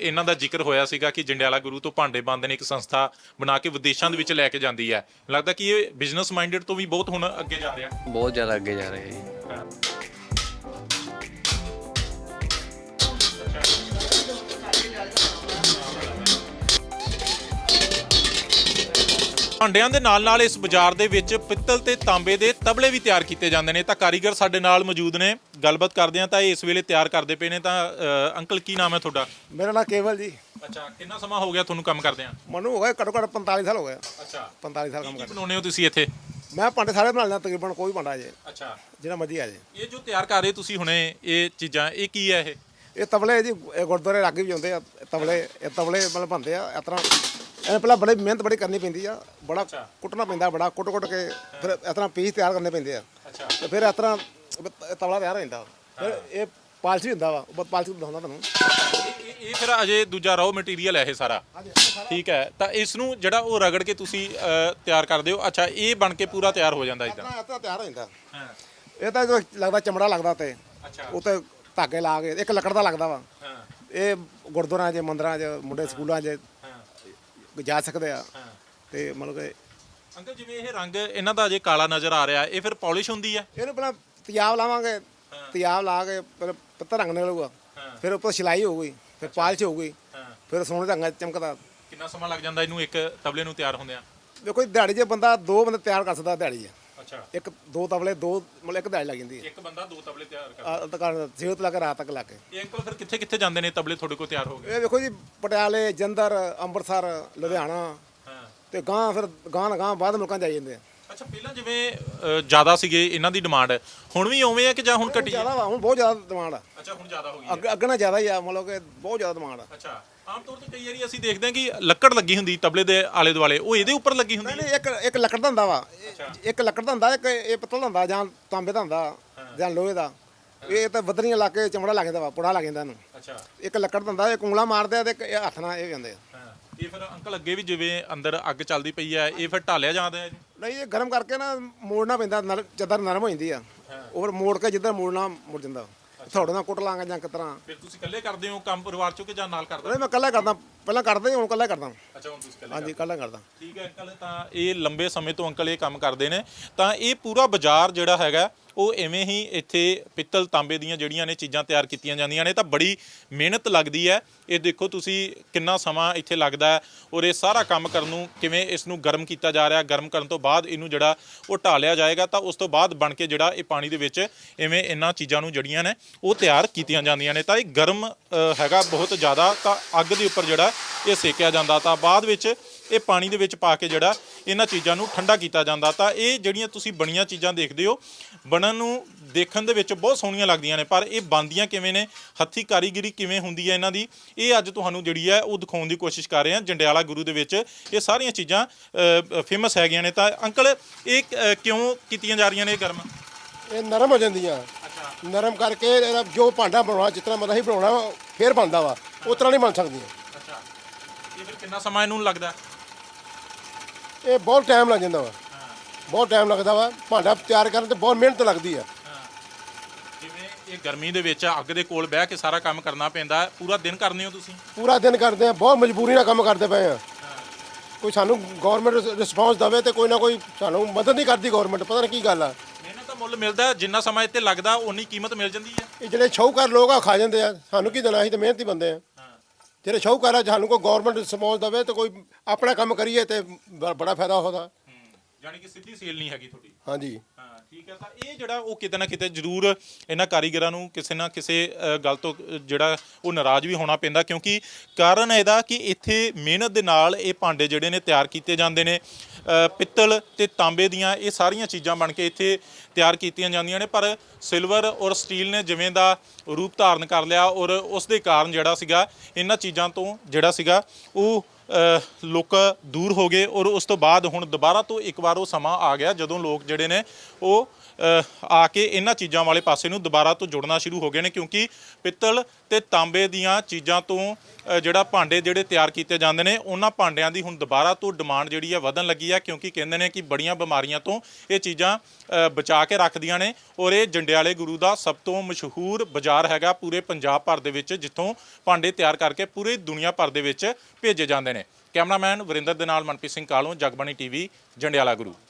ਇਹਨਾਂ ਦਾ ਜ਼ਿਕਰ ਹੋਇਆ ਸੀਗਾ ਕਿ ਜੰਡਿਆਲਾ ਗੁਰੂ ਤੋਂ ਭਾਂਡੇ ਬੰਦੇ ਨੇ ਇੱਕ ਸੰਸਥਾ ਬਣਾ ਕੇ ਵਿਦੇਸ਼ਾਂ ਦੇ ਵਿੱਚ ਲੈ ਕੇ ਜਾਂਦੀ ਹੈ। ਲੱਗਦਾ ਕਿ ਇਹ ਬਿਜ਼ਨਸ ਮਾਈਂਡਡ ਤੋਂ ਵੀ ਬਹੁਤ ਹੁਣ ਅੱਗੇ ਜਾ ਰਿਹਾ। ਬਹੁਤ ਜ਼ਿਆਦਾ ਅੱਗੇ ਜਾ ਰਿਹਾ ਜੀ। ਭਾਂਡਿਆਂ ਦੇ ਨਾਲ ਨਾਲ ਇਸ ਬਾਜ਼ਾਰ ਦੇ ਵਿੱਚ ਪਿੱਤਲ ਤੇ ਤਾਂਬੇ ਦੇ ਤਬਲੇ ਵੀ ਤਿਆਰ ਕੀਤੇ ਜਾਂਦੇ ਨੇ। ਤਾਂ ਕਾਰੀਗਰ ਸਾਡੇ ਨਾਲ ਮੌਜੂਦ ਨੇ। ਗੱਲਬਾਤ ਕਰਦੇ ਆ ਤਾਂ ਇਹ ਇਸ ਵੇਲੇ ਤਿਆਰ ਕਰਦੇ ਪਏ ਨੇ ਤਾਂ ਅ, ਅੰਕਲ ਕੀ ਨਾਮ ਹੈ ਤੁਹਾਡਾ? ਮੇਰਾ ਨਾਮ ਕੇਵਲ ਜੀ। ਅੱਛਾ ਕਿੰਨਾ ਸਮਾਂ ਹੋ ਗਿਆ ਤੁਹਾਨੂੰ ਕੰਮ ਕਰਦੇ ਆ? ਮੈਨੂੰ ਹੋ ਗਿਆ ਘੱਟੋ ਘੱਟ 45 ਸਾਲ ਹੋ ਗਿਆ ਅੱਛਾ। 45 ਸਾਲ ਕੰਮ ਕੀ ਬਣਾਉਨੇ ਹੋ ਤੁਸੀਂ ਇੱਥੇ? ਮੈਂ ਭਾਂਡੇ ਸਾਰੇ ਬਣਾ ਲੈਂਦਾ ਤਕਰੀਬਨ ਕੋਈ ਭਾਂਡਾ ਜੇ ਅੱਛਾ। ਜਿਹੜਾ ਮਰਜ਼ੀ ਆ ਜੇ। ਇਹ ਜੋ ਤਿਆਰ ਕਰ ਰਹੇ ਤੁਸੀਂ ਹੁਣੇ ਇਹ ਚੀਜ਼ਾਂ ਇਹ ਕੀ ਹੈ ਇਹ? ਇਹ ਤਬਲੇ ਜੀ ਇਹ ਗੁਰਦੁਆਰੇ ਲਾਗੇ ਵੀ ਆਉਂਦੇ ਆ। ਤਬਲੇ ਇਹ ਤਬਲੇ ਮਤਲਬ ਬਣਦੇ ਆ ਇਸ ਤਰ੍ਹਾਂ ਇਹ ਪਹਿਲਾਂ ਬੜੀ ਮਿਹਨਤ ਬੜੀ ਕਰਨੀ ਪੈਂਦੀ ਆ ਬੜਾ ਕੁੱਟਣਾ ਪੈਂਦਾ ਬੜਾ ਕੁੱਟ ਕੁੱਟ ਕੇ ਫਿਰ ਇਸ ਤਰ੍ਹਾਂ ਪੀਸ ਤਿਆਰ ਕਰਨੇ ਪੈਂਦੇ ਆ। ਅੱਛਾ। ਤੇ ਫਿਰ ਇਸ ਤਰ੍ਹਾਂ ਤਬਲਾ ਤਿਆਰ ਜਾਂਦਾ। ਫਿਰ ਇਹ ਪਾਲਿਸ਼ ਹੁੰਦਾ ਵਾ ਉਹ ਪਾਲਿਸ਼ ਦਿਖਾਉਂਦਾ ਤੁਹਾਨੂੰ ਇਹ- ਫਿਰ ਅਜੇ ਦੂਜਾ ਰਾਓ ਮਟੀਰੀਅਲ ਹੈ ਇਹ ਸਾਰਾ। ਠੀਕ ਹੈ ਤਾਂ ਇਸ ਨੂੰ ਜਿਹੜਾ ਉਹ ਰਗੜ ਕੇ ਤੁਸੀਂ ਅ, ਤਿਆਰ ਕਰਦੇ ਹੋ। ਅੱਛਾ ਇਹ ਬਣ ਕੇ ਪੂਰਾ ਤਿਆਰ ਹੋ ਜਾਂਦਾ ਇਦਾਂ। ਇਸ ਤਰ੍ਹਾਂ ਤਿਆਰ ਹੋ ਜਾਂਦਾ। ਹਾਂ। ਇਹ ਤਾਂ ਜਦੋਂ ਲੱਗਦਾ ਚਮੜਾ ਲੱਗਦਾ ਤੇ ਅੱਛਾ। ਉੱਤੇ ਧਾਗੇ ਲਾ ਕੇ ਇੱਕ ਲੱਕੜ ਦਾ ਲੱਗਦਾ ਵਾ। ਹਾਂ। ਇਹ ਗੁਰਦੁਆਰਿਆਂ 'ਚ ਮੰਦਰਾਂ 'ਚ ਮੁੰਡੇ ਸਕੂਲਾਂ 'ਚ ਜਾ ਸਕਦੇ ਆ। ਹਾਂ। ਤੇ ਮਤਲਬ ਕਿ ਅੰਕਲ ਜਿਵੇਂ ਇਹ ਰੰਗ ਇਹਨਾਂ ਦਾ ਅਜੇ ਕਾਲਾ ਨਜ਼ਰ ਆ ਰਿਹਾ ਇਹ ਫਿਰ ਪਾਲਿਸ਼ ਹੁੰਦੀ ਹੈ ਇਹਨੂੰ ਪਹਿਲਾਂ ਤਿਆਬ ਲਾਵਾਂਗੇ। ਤਿਆਬ ਲਾ ਕੇ ਫਿਰ ਪੱਤਾ ਰੰਗ ਨਿਕਲੂਗਾ। ਫਿਰ ਉੱਪਰ ਸਿਲਾਈ ਹੋਊਗੀ ਫਿਰ ਪਾਲਿਸ਼ ਹੋਊਗੀ ਹਾਂ। ਫਿਰ ਸੋਨੇ ਦਾ ਰੰਗ ਚਮਕਦਾ। ਕਿੰਨਾ ਸਮਾਂ ਲੱਗ ਜਾਂਦਾ ਇਹਨੂੰ ਇੱਕ ਤਬਲੇ ਨੂੰ ਤਿਆਰ ਹੁੰਦਿਆਂ? ਦੇਖੋ ਦਿਹਾੜੀ 'ਚ ਬੰਦਾ ਦੋ ਬੰਦੇ ਤਿਆਰ ਕਰ ਸਕਦਾ ਦਿਹਾੜੀ 'ਚ। ਅੱਛਾ। ਇੱਕ ਦੋ ਤਬਲੇ ਦੋ ਮਤਲਬ ਇੱਕ ਦਿਹਾੜੀ ਲੱਗ ਜਾਂਦੀ ਹੈ। ਇੱਕ ਬੰਦਾ ਦੋ ਤਬਲੇ ਤਿਆਰ ਕਰ ਆ ਦੁਕਾਨ ਸਵੇਰ ਤੋਂ ਲੈ ਕੇ ਰਾਤ ਤੱਕ ਲਾ ਕੇ। ਇਹ ਅੰਕਲ ਫਿਰ ਕਿੱਥੇ ਕਿੱਥੇ ਜਾਂਦੇ ਨੇ ਤਬਲੇ ਤੁਹਾਡੇ ਕੋਲ ਤਿਆਰ ਹੋ ਗਏ ਇਹ ਵੇਖੋ ਜੀ ਪਟਿਆਲੇ ਜੰਦਰ ਅੰਮ੍ਰਿਤਸਰ ਲੁਧਿਆਣਾ ਹਾਂ। ਤੇ ਗਾਂ ਫਿਰ ਗਾਂ ਗਾਂ ਬਾਅਦ ਮੁਲਕਾਂ ਜਾਈ ਜਾਂਦੇ ਆ। ਅੱਛਾ ਪਹਿਲਾਂ ਜਿਵੇਂ ਅ, ਜ਼ਿਆਦਾ ਸੀਗੇ ਇਹਨਾਂ ਦੀ ਡਿਮਾਂਡ ਹੁਣ ਵੀ ਉਵੇਂ ਹੈ ਕਿ ਜਾਂ ਹੁਣ ਘਟੀ ਹੈ ਜ਼ਿਆਦਾ ਵਾ ਹੁਣ ਬਹੁਤ ਜ਼ਿਆਦਾ ਡਿਮਾਂਡ ਆ। ਅੱਛਾ ਹੁਣ ਜ਼ਿਆਦਾ ਹੋ ਗਈ ਅੱਗੇ ਅੱਗੇ ਨਾਲ ਜ਼ਿਆਦਾ ਹੀ ਆ ਮਤਲਬ ਕਿ ਬਹੁਤ ਜ਼ਿਆਦਾ ਡਿਮਾਂਡ ਆ। ਅੱਛਾ। ਆਮ ਤੌਰ ਤੇ ਕਈ ਵਾਰੀ ਅਸੀਂ ਦੇਖਦੇ ਹਾਂ ਕਿ ਲੱਕੜ ਲੱਗੀ ਹੁੰਦੀ ਤਬਲੇ ਦੇ ਆਲੇ ਦੁਆਲੇ ਉਹ ਇਹਦੇ ਉੱਪਰ ਲੱਗੀ ਹੁੰਦੀ ਨਹੀਂ ਹੈ। ਨਹੀਂ ਇੱਕ ਇੱਕ ਲੱਕੜ ਦਾ ਹੁੰਦਾ ਵਾ। ਇਹ- ਇੱਕ ਲੱਕੜ ਦਾ ਹੁੰਦਾ ਇੱਕ ਇਹ ਪਿੱਤਲ ਦਾ ਹੁੰਦਾ ਜਾਂ ਤਾਂਬੇ ਦਾ ਹੁੰਦਾ ਜਾਂ ਲੋਹੇ ਦਾ। ਇਹ ਤਾਂ ਬਦਰੀਆਂ ਲਾ ਕੇ ਚਮੜਾ ਜਾਂਦਾ ਵਾ ਪੁੜਾ ਜਾਂਦਾ ਇਹਨੂੰ। ਅੱਛਾ। ਇੱਕ ਲੱਕੜ ਦਾ ਹੁੰਦਾ ਇਹ ਕੁੰਗਲਾ ਮਾਰਦੇ ਆ ਤੇ ਇੱਕ ਇਹ ਹੱਥ ਨਾਲ ਇਹ ਜਾਂਦੇ ਆ। ਇਹ ਫਿਰ ਅੰਕਲ ਅੱਗੇ ਵੀ ਜਿਵੇਂ ਅੰਦਰ ਅੱਗ ਚੱਲਦੀ ਪਈ ਹੈ ਇਹ ਫਿਰ ਢਾਲਿਆ ਜਾਂਦਾ ਹੈ ਜੀ? ਨਹੀਂ ਇਹ ਗਰਮ ਕਰਕੇ ਨਾ ਮੋੜਨਾ ਪੈਂਦਾ ਨਰ ਚੱਦਰ ਨਰਮ ਹੋ ਜਾਂਦੀ ਆ। ਉਹ ਮੋੜ ਕੇ ਜਿੱਦਾਂ ਮੋੜਨਾ ਮੁੜ ਜਾਂਦਾ। ਥੋੜਾ ਨਾਲ ਕੁੱਟ ਲਾਂਗਾ ਜਾਂ ਕਿਤਰਾ ਫਿਰ ਤੁਸੀਂ ਇਕੱਲੇ ਕਰਦੇ ਹੋ ਕੰਮ ਪਰਿਵਾਰ ਚੋਂ ਕਿ ਜਾਂ ਨਾਲ ਕਰਦੇ ਨਹੀਂ ਮੈਂ ਕੱਲਾ ਕਰਦਾ। ਪਹਿਲਾਂ ਕਰਦਾ ਸੀ, ਹੁਣ ਕੱਲਾ ਕਰਦਾ। ਅੱਛਾ ਹੁਣ ਤੁਸੀਂ ਇਕੱਲੇ ਹਾਂਜੀ ਕੱਲਾ ਕਰਦਾ। ਠੀਕ ਹੈ ਅੰਕਲ ਤਾਂ ਇਹ ਲੰਬੇ ਸਮੇਂ ਤੋਂ ਅੰਕਲ ਇਹ ਕੰਮ ਕਰਦੇ ਨੇ। ਤਾਂ ਇਹ ਪੂਰਾ ਬਾਜ਼ਾਰ ਜਿਹੜਾ ਹੈਗਾ ਉਹ ਐਵੇਂ ਹੀ ਇੱਥੇ ਪਿੱਤਲ ਤਾਂਬੇ ਦੀਆਂ ਜਿਹੜੀਆਂ ਨੇ ਚੀਜ਼ਾਂ ਤਿਆਰ ਕੀਤੀਆਂ ਜਾਂਦੀਆਂ ਨੇ, ਤਾਂ ਬੜੀ ਮਿਹਨਤ ਲੱਗਦੀ ਹੈ। ਇਹ ਦੇਖੋ ਤੁਸੀਂ ਕਿੰਨਾ ਸਮਾਂ ਇੱਥੇ ਲੱਗਦਾ ਹੈ ਔਰ ਇਹ ਸਾਰਾ ਕੰਮ ਕਰਨ ਨੂੰ ਕਿਵੇਂ ਇਸ ਨੂੰ ਗਰਮ ਕੀਤਾ ਜਾ ਰਿਹਾ, ਗਰਮ ਕਰਨ ਤੋਂ ਬਾਅਦ ਇਹਨੂੰ ਜਿਹੜਾ ਉਹ ਢਾਲਿਆ ਜਾਏਗਾ, ਤਾਂ ਉਸ ਤੋਂ ਬਾਅਦ ਬਣ ਕੇ ਜਿਹੜਾ ਇਹ ਪਾਣੀ ਦੇ ਵਿੱਚ ਐਵੇਂ ਇਹਨਾਂ ਚੀਜ਼ਾਂ ਨੂੰ ਜਿਹੜੀਆਂ ਨੇ ਉਹ ਤਿਆਰ ਕੀਤੀਆਂ ਜਾਂਦੀਆਂ ਨੇ। ਤਾਂ ਇਹ ਗਰਮ ਹੈਗਾ ਬਹੁਤ ਜ਼ਿਆਦਾ, ਤਾਂ ਅੱਗ ਦੇ ਉੱਪਰ ਜਿਹੜਾ ਇਹ ਸੇਕਿਆ ਜਾਂਦਾ। ਤਾਂ ਬਾਅਦ ਵਿੱਚ ਇਹ ਪਾਣੀ ਦੇ ਵਿੱਚ ਪਾ ਕੇ ਜਿਹੜਾ ਇਹਨਾਂ ਚੀਜ਼ਾਂ ਨੂੰ ਠੰਡਾ ਕੀਤਾ ਜਾਂਦਾ ਤਾਂ ਇਹ ਜਿਹੜੀਆਂ ਤੁਸੀਂ ਬਣੀਆਂ ਚੀਜ਼ਾਂ ਦੇਖਦੇ ਹੋ ਬਣਨ ਨੂੰ ਦੇਖਣ ਦੇ ਵਿੱਚ ਬਹੁਤ ਸੋਹਣੀਆਂ ਲੱਗਦੀਆਂ ਨੇ ਪਰ ਇਹ ਬਣਦੀਆਂ ਕਿਵੇਂ ਨੇ ਹੱਥੀ ਕਾਰੀਗਰੀ ਕਿਵੇਂ ਹੁੰਦੀ ਹੈ ਇਹਨਾਂ ਦੀ ਇਹ ਅੱਜ ਤੁਹਾਨੂੰ ਜਿਹੜੀ ਹੈ ਉਹ ਦਿਖਾਉਣ ਦੀ ਕੋਸ਼ਿਸ਼ ਕਰ ਰਹੇ ਹਾਂ ਜੰਡਿਆਲਾ ਗੁਰੂ ਦੇ ਵਿੱਚ ਇਹ ਸਾਰੀਆਂ ਚੀਜ਼ਾਂ ਫੇਮਸ ਹੈਗੀਆਂ ਨੇ ਤਾਂ ਅੰਕਲ ਇਹ ਕਿਉਂ ਕੀਤੀਆਂ ਜਾ ਰਹੀਆਂ ਨੇ ਇਹ ਗਰਮ? ਇਹ ਨਰਮ ਹੋ ਜਾਂਦੀਆਂ। ਨਰਮ ਕਰਕੇ ਇਹਦਾ ਜੋ ਭਾਂਡਾ ਬਣਾਉਣਾ ਜਿਸ ਤਰ੍ਹਾਂ ਮਤਲਬ ਹੀ ਬਣਾਉਣਾ ਫੇਰ ਬਣਦਾ ਵਾ ਉਸ ਤਰ੍ਹਾਂ ਨਹੀਂ ਬਣ ਸਕਦੀਆਂ। ਅੱਛਾ। ਇਹ ਫਿਰ ਕਿੰਨਾ ਸਮਾਂ ਇਹਨੂੰ ਲੱਗਦਾ? ਇਹ ਬਹੁਤ ਟਾਈਮ ਲੱਗ ਜਾਂਦਾ ਵਾ। ਬਹੁਤ ਟਾਈਮ ਲੱਗਦਾ ਵਾ। ਭਾਂਡਾ ਤਿਆਰ ਕਰਨ ਤੇ ਬਹੁਤ ਮਿਹਨਤ ਲੱਗਦੀ ਆ। ਜਿਵੇਂ ਇਹ ਗਰਮੀ ਦੇ ਵਿੱਚ ਅੱਗ ਦੇ ਕੋਲ ਬਹਿ ਕੇ ਸਾਰਾ ਕੰਮ ਕਰਨਾ ਪੈਂਦਾ ਹੈ ਪੂਰਾ ਦਿਨ ਕਰਨੇ ਹੋ ਤੁਸੀਂ? ਪੂਰਾ ਦਿਨ ਕਰਦੇ ਆ। ਬਹੁਤ ਮਜਬੂਰੀ ਨਾਲ ਕੰਮ ਕਰਦੇ ਪਏ ਆ। ਕੋਈ ਸਾਨੂੰ ਗਵਰਨਮੈਂਟ ਰਿਸਪੌਂਸ ਦਵੇ ਤੇ ਕੋਈ ਨਾ ਕੋਈ ਸਾਨੂੰ ਮਦਦ ਨਹੀਂ ਕਰਦੀ ਗਵਰਨਮੈਂਟ ਪਤਾ ਨਹੀਂ ਕੀ ਗੱਲ ਆ। ਮਿਹਨਤ ਦਾ ਮੁੱਲ ਮਿਲਦਾ ਹੈ, ਜਿੰਨਾ ਸਮਾਂ ਇੱਥੇ ਲੱਗਦਾ ਉਨੀ ਕੀਮਤ ਮਿਲ ਜਾਂਦੀ ਹੈ ਇਹ ਜਿਹੜੇ ਸ਼ੌਹਕਾਰ ਲੋਕ ਆ ਖਾ ਜਾਂਦੇ ਆ। ਸਾਨੂੰ ਕੀ ਦੇਣਾ ਅਸੀਂ ਤਾਂ ਮਿਹਨਤੀ ਬੰਦੇ ਆ। ਜਿਹੜੇ ਸ਼ੌਹਕਾਰ ਆ ਸਾਨੂੰ ਕੋਈ ਗਵਰਨਮੈਂਟ ਰਿਸਪੌਂਸ ਦਵੇ ਤੇ ਕੋਈ ਆਪਣਾ ਕੰਮ ਕਰੀਏ ਤੇ ਬ- ਬੜਾ ਫਾਇਦਾ ਹੋਦਾ ਯਾਨੀ ਕਿ ਸਿੱਧੀ ਸੇਲ ਨਹੀਂ ਹੈਗੀ ਤੁਹਾਡੀ। ਹਾਂਜੀ। ਹਾਂ ਠੀਕ ਹੈ। ਤਾਂ ਇਹ ਜਿਹੜਾ ਉਹ ਕਿਤੇ ਨਾ ਕਿਤੇ ਜ਼ਰੂਰ ਇਹਨਾਂ ਕਾਰੀਗਰਾਂ ਨੂੰ ਕਿਸੇ ਨਾ ਕਿਸੇ ਅ, ਗੱਲ ਤੋਂ ਅ, ਜਿਹੜਾ ਉਹ ਨਾਰਾਜ਼ ਵੀ ਹੋਣਾ ਪੈਂਦਾ ਕਿਉਂਕਿ ਕਾਰਨ ਇਹਦਾ ਕਿ ਇੱਥੇ ਮਿਹਨਤ ਦੇ ਨਾਲ ਇਹ ਭਾਂਡੇ ਜਿਹੜੇ ਨੇ ਤਿਆਰ ਕੀਤੇ ਜਾਂਦੇ ਨੇ। ਪਿੱਤਲ ਤੇ ਤਾਂਬੇ ਦੀਆਂ ਇਹ ਸਾਰੀਆਂ ਚੀਜ਼ਾਂ ਬਣ ਕੇ ਇੱਥੇ ਤਿਆਰ ਕੀਤੀਆਂ ਜਾਂਦੀਆਂ ਨੇ, ਪਰ ਸਿਲਵਰ ਔਰ ਸਟੀਲ ਨੇ ਜਿਵੇਂ ਦਾ ਰੂਪ ਧਾਰਨ ਕਰ ਲਿਆ ਔਰ ਉਸ ਦੇ ਕਾਰਨ ਜਿਹੜਾ ਸੀਗਾ, ਇਹਨਾਂ ਚੀਜ਼ਾਂ ਤੋਂ ਜਿਹੜਾ ਸੀਗਾ, ਉਹ ਲੋਕ ਦੂਰ ਹੋ ਗਏ ਔਰ ਉਸ ਤੋਂ ਬਾਅਦ ਹੁਣ ਦੁਬਾਰਾ ਤੋਂ ਇੱਕ ਵਾਰ ਉਹ ਸਮਾਂ ਆ ਗਿਆ, ਜਦੋਂ ਲੋਕ ਜਿਹੜੇ ਨੇ ਉਹ ਆ ਕੇ ਇਹਨਾਂ ਚੀਜ਼ਾਂ ਵਾਲੇ ਪਾਸੇ ਨੂੰ ਦੁਬਾਰਾ ਤੋਂ ਜੁੜਨਾ ਸ਼ੁਰੂ ਹੋ ਗਏ ਨੇ, ਕਿਉਂਕਿ ਪਿੱਤਲ ਤੇ ਤਾਂਬੇ ਦੀਆਂ ਚੀਜ਼ਾਂ ਤੋਂ ਜਿਹੜਾ ਭਾਂਡੇ ਜਿਹੜੇ ਤਿਆਰ ਕੀਤੇ ਜਾਂਦੇ ਨੇ, ਉਹਨਾਂ ਭਾਂਡਿਆਂ ਦੀ ਹੁਣ ਦੁਬਾਰਾ ਤੋਂ ਡਿਮਾਂਡ ਜਿਹੜੀ ਹੈ ਵਧਣ ਲੱਗੀ ਹੈ ਕਿਉਂਕਿ ਕਹਿੰਦੇ ਨੇ ਕਿ ਬੜੀਆਂ ਬਿਮਾਰੀਆਂ ਤੋਂ ਇਹ ਚੀਜ਼ਾਂ ਬਚਾ ਕੇ ਰੱਖਦੀਆਂ ਨੇ। ਔਰ ਇਹ ਜੰਡਿਆਲੇ ਗੁਰੂ ਦਾ ਸਭ ਤੋਂ ਮਸ਼ਹੂਰ ਬਾਜ਼ਾਰ ਹੈਗਾ ਪੂਰੇ ਪੰਜਾਬ ਭਰ ਦੇ ਵਿੱਚ, ਜਿੱਥੋਂ ਭਾਂਡੇ ਤਿਆਰ ਕਰਕੇ ਪੂਰੀ ਦੁਨੀਆ ਭਰ ਦੇ ਵਿੱਚ ਭੇਜੇ ਜਾਂਦੇ ਨੇ। ਕੈਮਰਾਮੈਨ ਵਰਿੰਦਰ ਦੇ ਨਾਲ ਮਨਪ੍ਰੀਤ ਸਿੰਘ ਕਾਲੋਂ, ਜਗਬਾਣੀ ਟੀਵੀ, ਜੰਡਿਆਲਾ ਗੁਰੂ।